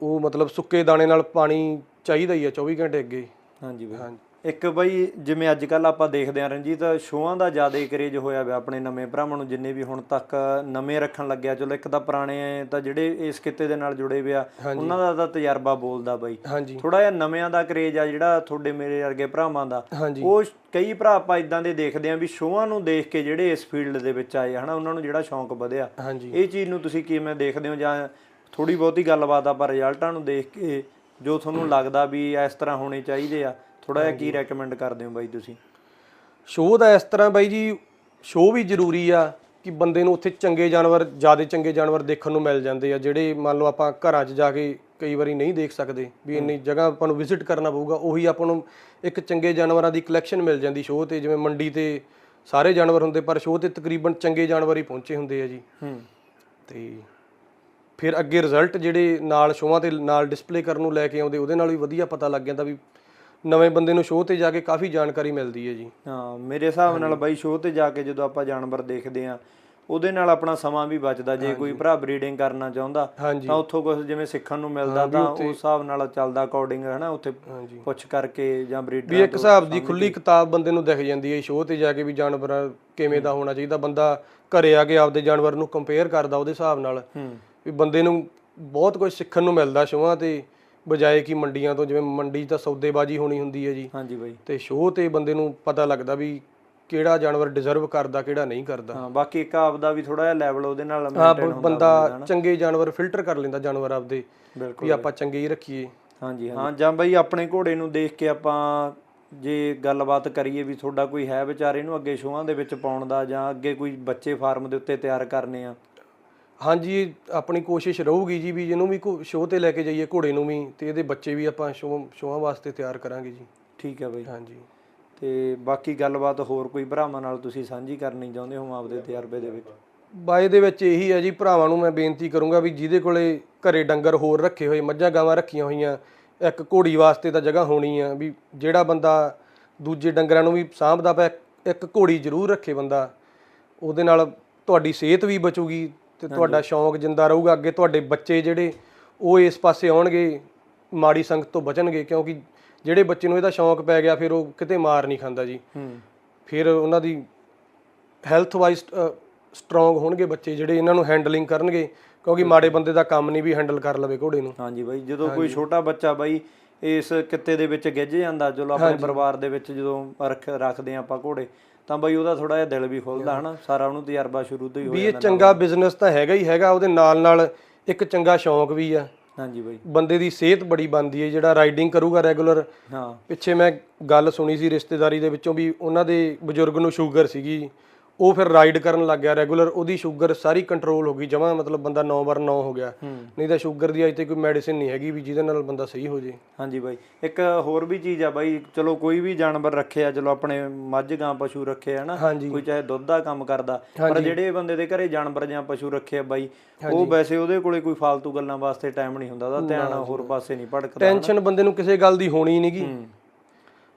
ਉਹ ਮਤਲਬ ਸੁੱਕੇ ਦਾਣੇ ਨਾਲ ਪਾਣੀ ਚਾਹੀਦਾ ਹੀ ਆ 24 ਘੰਟੇ ਅੱਗੇ। ਹਾਂਜੀ ਬਈ। ਹਾਂਜੀ। ਇੱਕ ਬਈ ਜਿਵੇਂ ਅੱਜ ਕੱਲ ਆਪਾਂ ਦੇਖਦੇ ਆਂ ਰਣਜੀਤ ਸ਼ੋਆਂ ਦਾ ਜ਼ਿਆਦਾ ਹੀ ਕਰੇਜ ਹੋਇਆ ਪਿਆ ਆਪਣੇ ਨਵੇਂ ਭਰਾਵਾਂ ਨੂੰ ਜਿੰਨੇ ਵੀ ਹੁਣ ਤੱਕ ਨਵੇਂ ਰੱਖਣ ਲੱਗਿਆ। ਚਲੋ ਇੱਕ ਤਾਂ ਪੁਰਾਣੇ ਤਾਂ ਜਿਹੜੇ ਇਸ ਕਿੱਤੇ ਦੇ ਨਾਲ ਜੁੜੇ ਪਿਆ ਉਹਨਾਂ ਦਾ ਤਾਂ ਤਜਰਬਾ ਬੋਲਦਾ ਬਈ। ਥੋੜਾ ਜਿਹਾ ਨਵਿਆਂ ਦਾ ਕਰੇਜ ਆ ਜਿਹੜਾ ਤੁਹਾਡੇ ਮੇਰੇ ਵਰਗੇ ਭਰਾਵਾਂ ਦਾ। ਉਹ ਕਈ ਭਰਾ ਆਪਾਂ ਇਦਾਂ ਦੇ ਦੇਖਦੇ ਆਂ ਵੀ ਸ਼ੋਆਂ ਨੂੰ ਦੇਖ ਕੇ ਜਿਹੜੇ ਇਸ ਫੀਲਡ ਦੇ ਵਿੱਚ ਆਏ ਹਨਾ ਉਹਨਾਂ ਨੂੰ ਜਿਹੜਾ ਸ਼ੌਂਕ ਵਧਿਆ। ਇਹ ਚੀਜ਼ ਨੂੰ ਤੁਸੀਂ ਕਿਵੇਂ ਦੇਖਦੇ ਹੋ? ਜਾਂ ਥੋੜੀ ਬਹੁਤੀ ਗੱਲਬਾਤ ਆਪਾਂ ਰਿਜ਼ਲਟਾਂ ਨੂੰ ਦੇਖ ਕੇ ਜੋ ਤੁਹਾਨੂੰ ਲੱਗਦਾ ਵੀ ਇਸ ਤਰ੍ਹਾਂ ਹੋਣੇ ਚਾਹੀਦੇ ਆ ਥੋੜਾ ਜਿਹਾ ਕੀ ਰეკਮੈਂਡ ਕਰਦੇ ਹੋ ਬਾਈ ਤੁਸੀਂ? ਸ਼ੋਅ ਦਾ ਇਸ ਤਰ੍ਹਾਂ ਬਾਈ ਜੀ ਸ਼ੋਅ ਵੀ ਜ਼ਰੂਰੀ ਆ ਕਿ ਬੰਦੇ ਨੂੰ ਉੱਥੇ ਚੰਗੇ ਜਾਨਵਰ ਜ਼ਿਆਦਾ ਚੰਗੇ ਜਾਨਵਰ ਦੇਖਣ ਨੂੰ ਮਿਲ ਜਾਂਦੇ ਆ ਜਿਹੜੇ ਮੰਨ ਲਓ ਆਪਾਂ ਘਰਾਂ 'ਚ ਜਾ ਕੇ ਕਈ ਵਾਰੀ ਨਹੀਂ ਦੇਖ ਸਕਦੇ ਵੀ ਇੰਨੀ ਜਗ੍ਹਾ ਆਪਾਂ ਨੂੰ ਵਿਜ਼ਿਟ ਕਰਨਾ ਪਊਗਾ ਉਹੀ ਆਪਾਂ ਨੂੰ ਇੱਕ ਚੰਗੇ ਜਾਨਵਰਾਂ ਦੀ ਕਲੈਕਸ਼ਨ ਮਿਲ ਜਾਂਦੀ ਸ਼ੋਅ ਤੇ ਜਿਵੇਂ ਮੰਡੀ ਤੇ ਸਾਰੇ ਜਾਨਵਰ ਹੁੰਦੇ ਪਰ ਸ਼ੋਅ ਤੇ ਤਕਰੀਬਨ ਚੰਗੇ ਜਾਨਵਰ ਹੀ ਪਹੁੰਚੇ ਹੁੰਦੇ ਆ ਜੀ। ਹੂੰ। ਤੇ ਫਿਰ ਅੱਗੇ ਰਿਜ਼ਲਟ ਜਿਹੜੇ ਨਾਲ ਸ਼ੋਆਂ ਤੇ ਨਾਲ ਡਿਸਪਲੇ ਕਰਨ ਨੂੰ ਲੈ ਕੇ ਆਉਂਦੇ ਉਹਦੇ ਨਾਲ ਵੀ ਵਧੀਆ ਪਤਾ ਲੱਗ ਜਾਂਦਾ ਵੀ ਨਵੇਂ ਬੰਦੇ ਨੂੰ ਸ਼ੋਅ ਤੇ ਜਾ ਕੇ ਕਾਫੀ ਜਾਣਕਾਰੀ ਮਿਲਦੀ ਹੈ ਜੀ। ਹਾਂ ਮੇਰੇ ਹਿਸਾਬ ਨਾਲ ਬਾਈ ਸ਼ੋਅ ਤੇ ਜਾ ਕੇ ਜਦੋਂ ਆਪਾਂ ਜਾਨਵਰ ਦੇਖਦੇ ਆ ਉਹਦੇ ਨਾਲ ਆਪਣਾ ਸਮਾਂ ਵੀ ਬਚਦਾ। ਜੇ ਕੋਈ ਭਰਾ ਬਰੀਡਿੰਗ ਕਰਨਾ ਚਾਹੁੰਦਾ ਤਾਂ ਉੱਥੋਂ ਕੁਝ ਜਿਵੇਂ ਸਿੱਖਣ ਨੂੰ ਮਿਲਦਾ ਤਾਂ ਉਸ ਹਿਸਾਬ ਨਾਲ ਚੱਲਦਾ ਅਕੋਰਡਿੰਗ ਹੈ ਨਾ ਉੱਥੇ ਪੁੱਛ ਕਰਕੇ ਜਾਂ ਵੀ ਬਰੀਡਰ ਇੱਕ ਹਿਸਾਬ ਦੀ ਖੁੱਲੀ ਕਿਤਾਬ ਬੰਦੇ ਨੂੰ ਦਿਖ ਜਾਂਦੀ ਹੈ ਸ਼ੋਅ ਤੇ ਜਾ ਕੇ ਵੀ ਜਾਨਵਰ ਕਿਵੇਂ ਦਾ ਹੋਣਾ ਚਾਹੀਦਾ। ਬੰਦਾ ਘਰੇ ਆ ਕੇ ਆਪਦੇ ਜਾਨਵਰ ਨੂੰ ਕੰਪੇਅਰ ਕਰਦਾ ਉਹਦੇ ਹਿਸਾਬ ਨਾਲ ਵੀ ਬੰਦੇ ਨੂੰ ਬਹੁਤ ਕੁਝ ਸਿੱਖਣ ਨੂੰ ਮਿਲਦਾ ਸ਼ੋਆਂ ਤੇ। ਬਜਾਏ ਕਿ ਮੰਡੀਆਂ ਤੋਂ ਜਿਵੇਂ ਮੰਡੀ 'ਚ ਤਾਂ ਸੌਦੇਬਾਜ਼ੀ ਹੋਣੀ ਹੁੰਦੀ ਹੈ ਜੀ। ਹਾਂਜੀ ਬਾਈ। ਤੇ ਸ਼ੋਅ ਤੇ ਬੰਦੇ ਨੂੰ ਪਤਾ ਲੱਗਦਾ ਵੀ ਕਿਹੜਾ ਜਾਨਵਰ ਡਿਜ਼ਰਵ ਕਰਦਾ ਕਿਹੜਾ ਨਹੀਂ ਕਰਦਾ। ਹਾਂ ਬਾਕੀ ਇੱਕ ਆਪਦਾ ਵੀ ਥੋੜਾ ਜਿਹਾ ਲੈਵਲ ਉਹਦੇ ਨਾਲ ਮੇਨਟੇਨ ਹੁੰਦਾ ਬੰਦਾ ਚੰਗੇ ਜਾਨਵਰ ਫਿਲਟਰ ਕਰ ਲੈਂਦਾ ਜਾਨਵਰ ਆਪਦੇ ਬਿਲਕੁਲ ਵੀ ਆਪਾਂ ਚੰਗੇ ਹੀ ਰੱਖੀਏ। ਹਾਂਜੀ ਹਾਂ ਜਾਂ ਬਈ ਆਪਣੇ ਘੋੜੇ ਨੂੰ ਦੇਖ ਕੇ ਆਪਾਂ ਜੇ ਗੱਲਬਾਤ ਕਰੀਏ ਵੀ ਤੁਹਾਡਾ ਕੋਈ ਹੈ ਵਿਚਾਰੇ ਨੂੰ ਅੱਗੇ ਸ਼ੋਆਂ ਦੇ ਵਿੱਚ ਪਾਉਣ ਦਾ ਜਾਂ ਅੱਗੇ ਕੋਈ ਬੱਚੇ ਫਾਰਮ ਦੇ ਉੱਤੇ ਤਿਆਰ ਕਰਨੇ ਆ ਹਾਂਜੀ ਆਪਣੀ ਕੋਸ਼ਿਸ਼ ਰਹੂਗੀ ਜੀ ਵੀ ਜਿਹਨੂੰ ਵੀ ਸ਼ੋਅ ਤੇ ਲੈ ਕੇ ਜਾਈਏ ਘੋੜੇ ਨੂੰ ਵੀ ਤੇ ਇਹਦੇ ਬੱਚੇ ਵੀ ਆਪਾਂ ਸ਼ੋਅ ਸ਼ੋਆਂ ਵਾਸਤੇ ਤਿਆਰ ਕਰਾਂਗੇ ਜੀ। ਠੀਕ ਹੈ ਬਈ। ਹਾਂਜੀ। ਤੇ ਬਾਕੀ ਗੱਲਬਾਤ ਹੋਰ ਕੋਈ ਭਰਾਵਾਂ ਨਾਲ ਤੁਸੀਂ ਸਾਂਝੀ ਕਰਨੀ ਚਾਹੁੰਦੇ ਹੋ ਆਪਦੇ ਤਜਰਬੇ ਦੇ ਵਿੱਚ? ਬਾਏ ਦੇ ਵਿੱਚ ਇਹੀ ਹੈ ਜੀ ਭਰਾਵਾਂ ਨੂੰ ਮੈਂ ਬੇਨਤੀ ਕਰੂੰਗਾ ਵੀ ਜਿਹਦੇ ਕੋਲੇ ਘਰੇ ਡੰਗਰ ਹੋਰ ਰੱਖੇ ਹੋਏ ਮੱਝਾਂ ਗਾਵਾਂ ਰੱਖੀਆਂ ਹੋਈਆਂ ਇੱਕ ਘੋੜੀ ਵਾਸਤੇ ਤਾਂ ਜਗ੍ਹਾ ਹੋਣੀ ਆ ਵੀ ਜਿਹੜਾ ਬੰਦਾ ਦੂਜੇ ਡੰਗਰਾਂ ਨੂੰ ਵੀ ਸਾਂਭਦਾ ਪਿਆ ਇੱਕ ਘੋੜੀ ਜ਼ਰੂਰ ਰੱਖੇ ਬੰਦਾ ਉਹਦੇ ਨਾਲ ਤੁਹਾਡੀ ਸਿਹਤ ਵੀ ਬਚੂਗੀ ਤੇ ਤੁਹਾਡਾ ਸ਼ੌਂਕ ਜਿੰਦਾ ਰਹੂਗਾ ਅੱਗੇ ਤੁਹਾਡੇ ਬੱਚੇ ਜਿਹੜੇ ਉਹ ਇਸ ਪਾਸੇ ਆਉਣਗੇ ਮਾੜੀ ਸੰਗਤ ਤੋਂ ਬਚਣਗੇ ਕਿਉਂਕਿ ਜਿਹੜੇ ਬੱਚੇ ਨੂੰ ਇਹਦਾ ਸ਼ੌਂਕ ਪੈ ਗਿਆ ਫਿਰ ਉਹ ਕਿਤੇ ਮਾਰ ਨਹੀਂ ਖਾਂਦਾ ਜੀ। ਹੂੰ। ਫਿਰ ਉਹਨਾਂ ਦੀ ਹੈਲਥ ਵਾਈਜ਼ ਸਟਰੋਂਗ ਹੋਣਗੇ ਬੱਚੇ ਜਿਹੜੇ ਇਹਨਾਂ ਨੂੰ ਹੈਂਡਲਿੰਗ ਕਰਨਗੇ ਕਿਉਂਕਿ ਮਾੜੇ ਬੰਦੇ ਦਾ ਕੰਮ ਨਹੀਂ ਵੀ ਹੈਂਡਲ ਕਰ ਲਵੇ ਘੋੜੇ ਨੂੰ। ਹਾਂਜੀ ਬਾਈ ਜਦੋਂ ਕੋਈ ਛੋਟਾ ਬੱਚਾ ਬਾਈ ਇਸ ਕਿੱਤੇ ਦੇ ਵਿੱਚ ਗਿੱਝ ਜਾਂਦਾ ਚਲੋ ਆਪਣੇ ਪਰਿਵਾਰ ਦੇ ਵਿੱਚ ਜਦੋਂ ਰੱਖ ਰੱਖਦੇ ਆਪਾਂ ਘੋੜੇ ਤਾਂ ਬਾਈ ਉਹਦਾ ਥੋੜਾ ਜਿਹਾ ਦਿਲ ਵੀ ਖੁੱਲਦਾ ਹਨਾ ਸਾਰਾ ਉਹਨੂੰ ਤਜਰਬਾ ਸ਼ੁਰੂ ਤੋਂ ਹੀ ਹੋ ਵੀ ਇਹ ਚੰਗਾ ਬਿਜ਼ਨਸ ਤਾਂ ਹੈਗਾ ਹੀ ਹੈਗਾ ਉਹਦੇ ਨਾਲ ਨਾਲ ਇੱਕ ਚੰਗਾ ਸ਼ੌਂਕ ਵੀ ਆ। ਹਾਂਜੀ ਬਾਈ। ਬੰਦੇ ਦੀ ਸਿਹਤ ਬੜੀ ਬਣਦੀ ਹੈ ਜਿਹੜਾ ਰਾਈਡਿੰਗ ਕਰੂਗਾ ਰੈਗੂਲਰ ਹਾਂ। ਪਿੱਛੇ ਮੈਂ ਗੱਲ ਸੁਣੀ ਸੀ ਰਿਸ਼ਤੇਦਾਰੀ ਦੇ ਵਿੱਚੋਂ ਵੀ ਉਹਨਾਂ ਦੇ ਬਜ਼ੁਰਗ ਨੂੰ ਸ਼ੂਗਰ ਸੀਗੀ ਉਹ ਫਿਰ ਰਾਈਡ ਕਰਨ ਲੱਗ ਗਿਆ ਰੈਗੂਲਰ ਉਹਦੀ ਸ਼ੂਗਰ ਸਾਰੀ ਕੰਟਰੋਲ ਹੋ ਗਈ ਜਮਾ ਮਤਲਬ ਬੰਦਾ 9 ਬਰ 9 ਹੋ ਗਿਆ। ਨਹੀਂ ਤਾਂ ਸ਼ੂਗਰ ਦੀ ਅਜੇ ਤੇ ਕੋਈ ਮੈਡੀਸਿਨ ਨਹੀਂ ਹੈਗੀ ਵੀ ਜਿਹਦੇ ਨਾਲ ਬੰਦਾ ਸਹੀ ਹੋ ਜੇ। ਹਾਂਜੀ ਬਾਈ। ਇੱਕ ਹੋਰ ਵੀ ਚੀਜ਼ ਆ ਬਾਈ ਚਲੋ ਕੋਈ ਵੀ ਜਾਨਵਰ ਰੱਖਿਆ ਚਲੋ ਆਪਣੇ ਮੱਝ ਗਾਂ ਪਸ਼ੂ ਰੱਖੇ ਆ ਨਾ ਹਾਂਜੀ। ਕੋਈ ਚਾਹੇ ਦੁੱਧ ਦਾ ਕੰਮ ਕਰਦਾ ਪਰ ਜਿਹੜੇ ਬੰਦੇ ਦੇ ਘਰੇ ਜਾਨਵਰ ਜਾਂ ਪਸ਼ੂ ਰੱਖੇ ਆ ਬਾਈ ਉਹ ਵੈਸੇ ਉਹਦੇ ਕੋਲੇ ਕੋਈ ਫालतू ਗੱਲਾਂ ਵਾਸਤੇ ਟਾਈਮ ਨਹੀਂ ਹੁੰਦਾ ਉਹਦਾ ਧਿਆਨ ਹੋਰ ਪਾਸੇ ਨਹੀਂ ਭਟਕਦਾ ਟੈਨਸ਼ਨ ਬੰਦੇ ਨੂੰ ਕਿਸੇ ਗੱਲ ਦੀ ਹੋਣੀ ਨਹੀਂਗੀ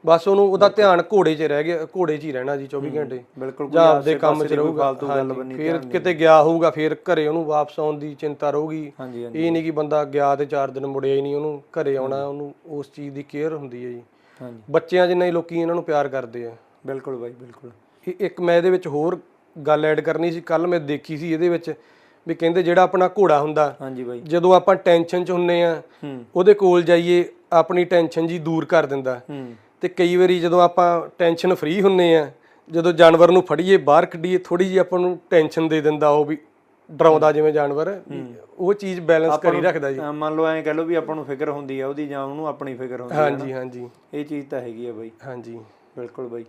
ਬਸ ਉਹਨੂੰ ਉਹਦਾ ਧਿਆਨ ਘੋੜੇ 'ਚ ਰਹਿ ਗਿਆ ਘੋੜੇ 'ਚ ਹੀ ਰਹਿਣਾ ਜੀ 24 ਘੰਟੇ। ਬਿਲਕੁਲ ਜਾਂ ਆਪਦੇ ਕੰਮ 'ਚ ਰਹੂਗਾ। ਫालतू ਗੱਲ ਬੰਨੀ ਫਿਰ ਕਿਤੇ ਗਿਆ ਹੋਊਗਾ ਫਿਰ ਘਰੇ ਉਹਨੂੰ ਵਾਪਸ ਆਉਣ ਦੀ ਚਿੰਤਾ ਰਹੂਗੀ। ਇਹ ਨਹੀਂ ਕਿ ਬੰਦਾ ਗਿਆ ਤੇ 4 ਦਿਨ ਮੁੜਿਆ ਹੀ ਨਹੀਂ ਉਹਨੂੰ ਘਰੇ ਆਉਣਾ ਉਹਨੂੰ ਉਸ ਚੀਜ਼ ਦੀ ਕੇਅਰ ਹੁੰਦੀ ਹੈ ਜੀ। ਹਾਂਜੀ। ਬੱਚਿਆਂ ਜਿੰਨਾ ਹੀ ਲੋਕੀ ਇਹਨਾਂ ਨੂੰ ਪਿਆਰ ਕਰਦੇ ਆ। ਬਿਲਕੁਲ ਬਾਈ ਬਿਲਕੁਲ। ਇੱਕ ਮੈਂ ਇਹਦੇ ਵਿੱਚ ਹੋਰ ਗੱਲ ਐਡ ਕਰਨੀ ਸੀ ਕੱਲ ਮੈਂ ਦੇਖੀ ਸੀ ਇਹਦੇ ਵਿੱਚ ਵੀ ਕਹਿੰਦੇ ਜਿਹੜਾ ਆਪਣਾ ਘੋੜਾ ਹੁੰਦਾ ਹਾਂਜੀ ਬਾਈ। ਜਦੋਂ ਆਪਾਂ ਟੈਨਸ਼ਨ 'ਚ ਹੁੰਨੇ ਆ ਉਹਦੇ ਕੋਲ ਜਾਈਏ ਆਪਣੀ ਟੈਨਸ਼ਨ ਜੀ ਦੂਰ ਕਰ ਦਿੰਦਾ। ਹੂੰ। ਤੇ ਕਈ ਵਾਰੀ ਜਦੋਂ ਆਪਾਂ ਟੈਨਸ਼ਨ ਫ੍ਰੀ ਹੁੰਨੇ ਆ ਜਦੋਂ ਜਾਨਵਰ ਨੂੰ ਫੜੀਏ ਬਾਹਰ ਕੱਢੀਏ ਥੋੜੀ ਜਿਹੀ ਆਪਾਂ ਨੂੰ ਟੈਨਸ਼ਨ ਦੇ ਦਿੰਦਾ ਉਹ ਵੀ ਡਰਾਉਂਦਾ ਜਿਵੇਂ ਜਾਨਵਰ ਉਹ ਚੀਜ਼ ਬੈਲੈਂਸ ਕਰੀ ਰੱਖਦਾ ਜੀ। ਮੰਨ ਲਓ ਐਂ ਕਹ ਲਓ ਵੀ ਆਪਾਂ ਨੂੰ ਫਿਕਰ ਹੁੰਦੀ ਆ ਉਹਦੀ ਜਾਂ ਉਹਨੂੰ ਆਪਣੀ ਫਿਕਰ ਹੁੰਦੀ ਆ ਹਾਂਜੀ ਹਾਂਜੀ। ਇਹ ਚੀਜ਼ ਤਾਂ ਹੈਗੀ ਆ ਬਾਈ। ਹਾਂਜੀ। ਬਿਲਕੁਲ ਬਾਈ।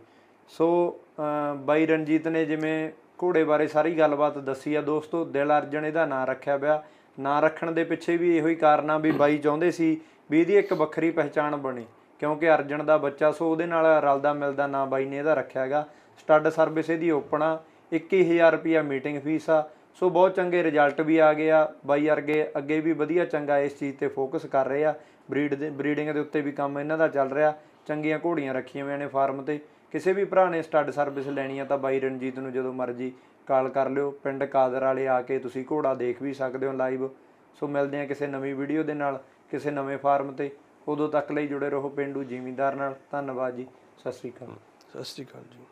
ਸੋ ਬਾਈ ਰਣਜੀਤ ਨੇ ਜਿਵੇਂ ਘੋੜੇ ਬਾਰੇ ਸਾਰੀ ਗੱਲਬਾਤ ਦੱਸੀ ਆ ਦੋਸਤੋ ਦਿਲ ਅਰਜਨ ਇਹਦਾ ਨਾਂ ਰੱਖਿਆ ਪਿਆ। ਨਾਂ ਰੱਖਣ ਦੇ ਪਿੱਛੇ ਵੀ ਇਹੋ ਹੀ ਕਾਰਨ ਆ ਵੀ ਬਾਈ ਚਾਹੁੰਦੇ ਸੀ ਵੀ ਇਹਦੀ ਇੱਕ ਵੱਖਰੀ ਪਹਿਚਾਣ ਬਣੇ। ਕਿਉਂਕਿ ਅਰਜਨ ਦਾ ਬੱਚਾ, ਸੋ ਉਹਦੇ ਨਾਲ ਰਲਦਾ ਮਿਲਦਾ ਨਾਂ ਬਾਈ ਨੇ ਇਹਦਾ ਰੱਖਿਆ ਹੈਗਾ। ਸਟੱਡ ਸਰਵਿਸ ਇਹਦੀ ਓਪਨ ਆ 21000 ਰੁਪਿਆ ਮੀਟਿੰਗ ਫੀਸ ਆ। ਸੋ ਬਹੁਤ ਚੰਗੇ ਰਿਜ਼ਲਟ ਵੀ ਆ ਗਏ ਆ। ਬਾਈ ਅਰਗੇ ਅੱਗੇ ਵੀ ਵਧੀਆ ਚੰਗਾ ਇਸ ਚੀਜ਼ ਤੇ ਫੋਕਸ ਕਰ ਰਹੇ ਆ। ਬਰੀਡ ਦੇ, ਬਰੀਡਿੰਗ ਦੇ ਉੱਤੇ ਵੀ ਕੰਮ ਇਹਨਾਂ ਦਾ ਚੱਲ ਰਿਹਾ। ਚੰਗੀਆਂ ਘੋੜੀਆਂ ਰੱਖੀਆਂ ਹੋਈਆਂ ਨੇ ਫਾਰਮ ਤੇ। ਕਿਸੇ ਵੀ ਭਰਾ ਨੇ ਸਟੱਡ ਸਰਵਿਸ ਲੈਣੀ ਆ ਤਾਂ ਬਾਈ ਰਣਜੀਤ ਨੂੰ ਜਦੋਂ ਮਰਜ਼ੀ ਕਾਲ ਕਰ ਲਿਓ। ਪਿੰਡ ਕਾਦਰ ਵਾਲੇ ਆ ਕੇ ਤੁਸੀਂ ਘੋੜਾ ਦੇਖ ਵੀ ਸਕਦੇ ਹੋ ਲਾਈਵ। ਸੋ ਮਿਲਦੇ ਆ ਕਿਸੇ ਨਵੀਂ ਵੀਡੀਓ ਦੇ ਨਾਲ, ਕਿਸੇ ਨਵੇਂ ਫਾਰਮ ਤੇ। ਉਦੋਂ ਤੱਕ ਲਈ ਜੁੜੇ ਰਹੋ ਪਿੰਡੂ ਜ਼ਿਮੀਂਦਾਰ ਨਾਲ। ਧੰਨਵਾਦ ਜੀ। ਸਤਿ ਸ਼੍ਰੀ ਅਕਾਲ। ਸਤਿ ਸ਼੍ਰੀ ਅਕਾਲ ਜੀ।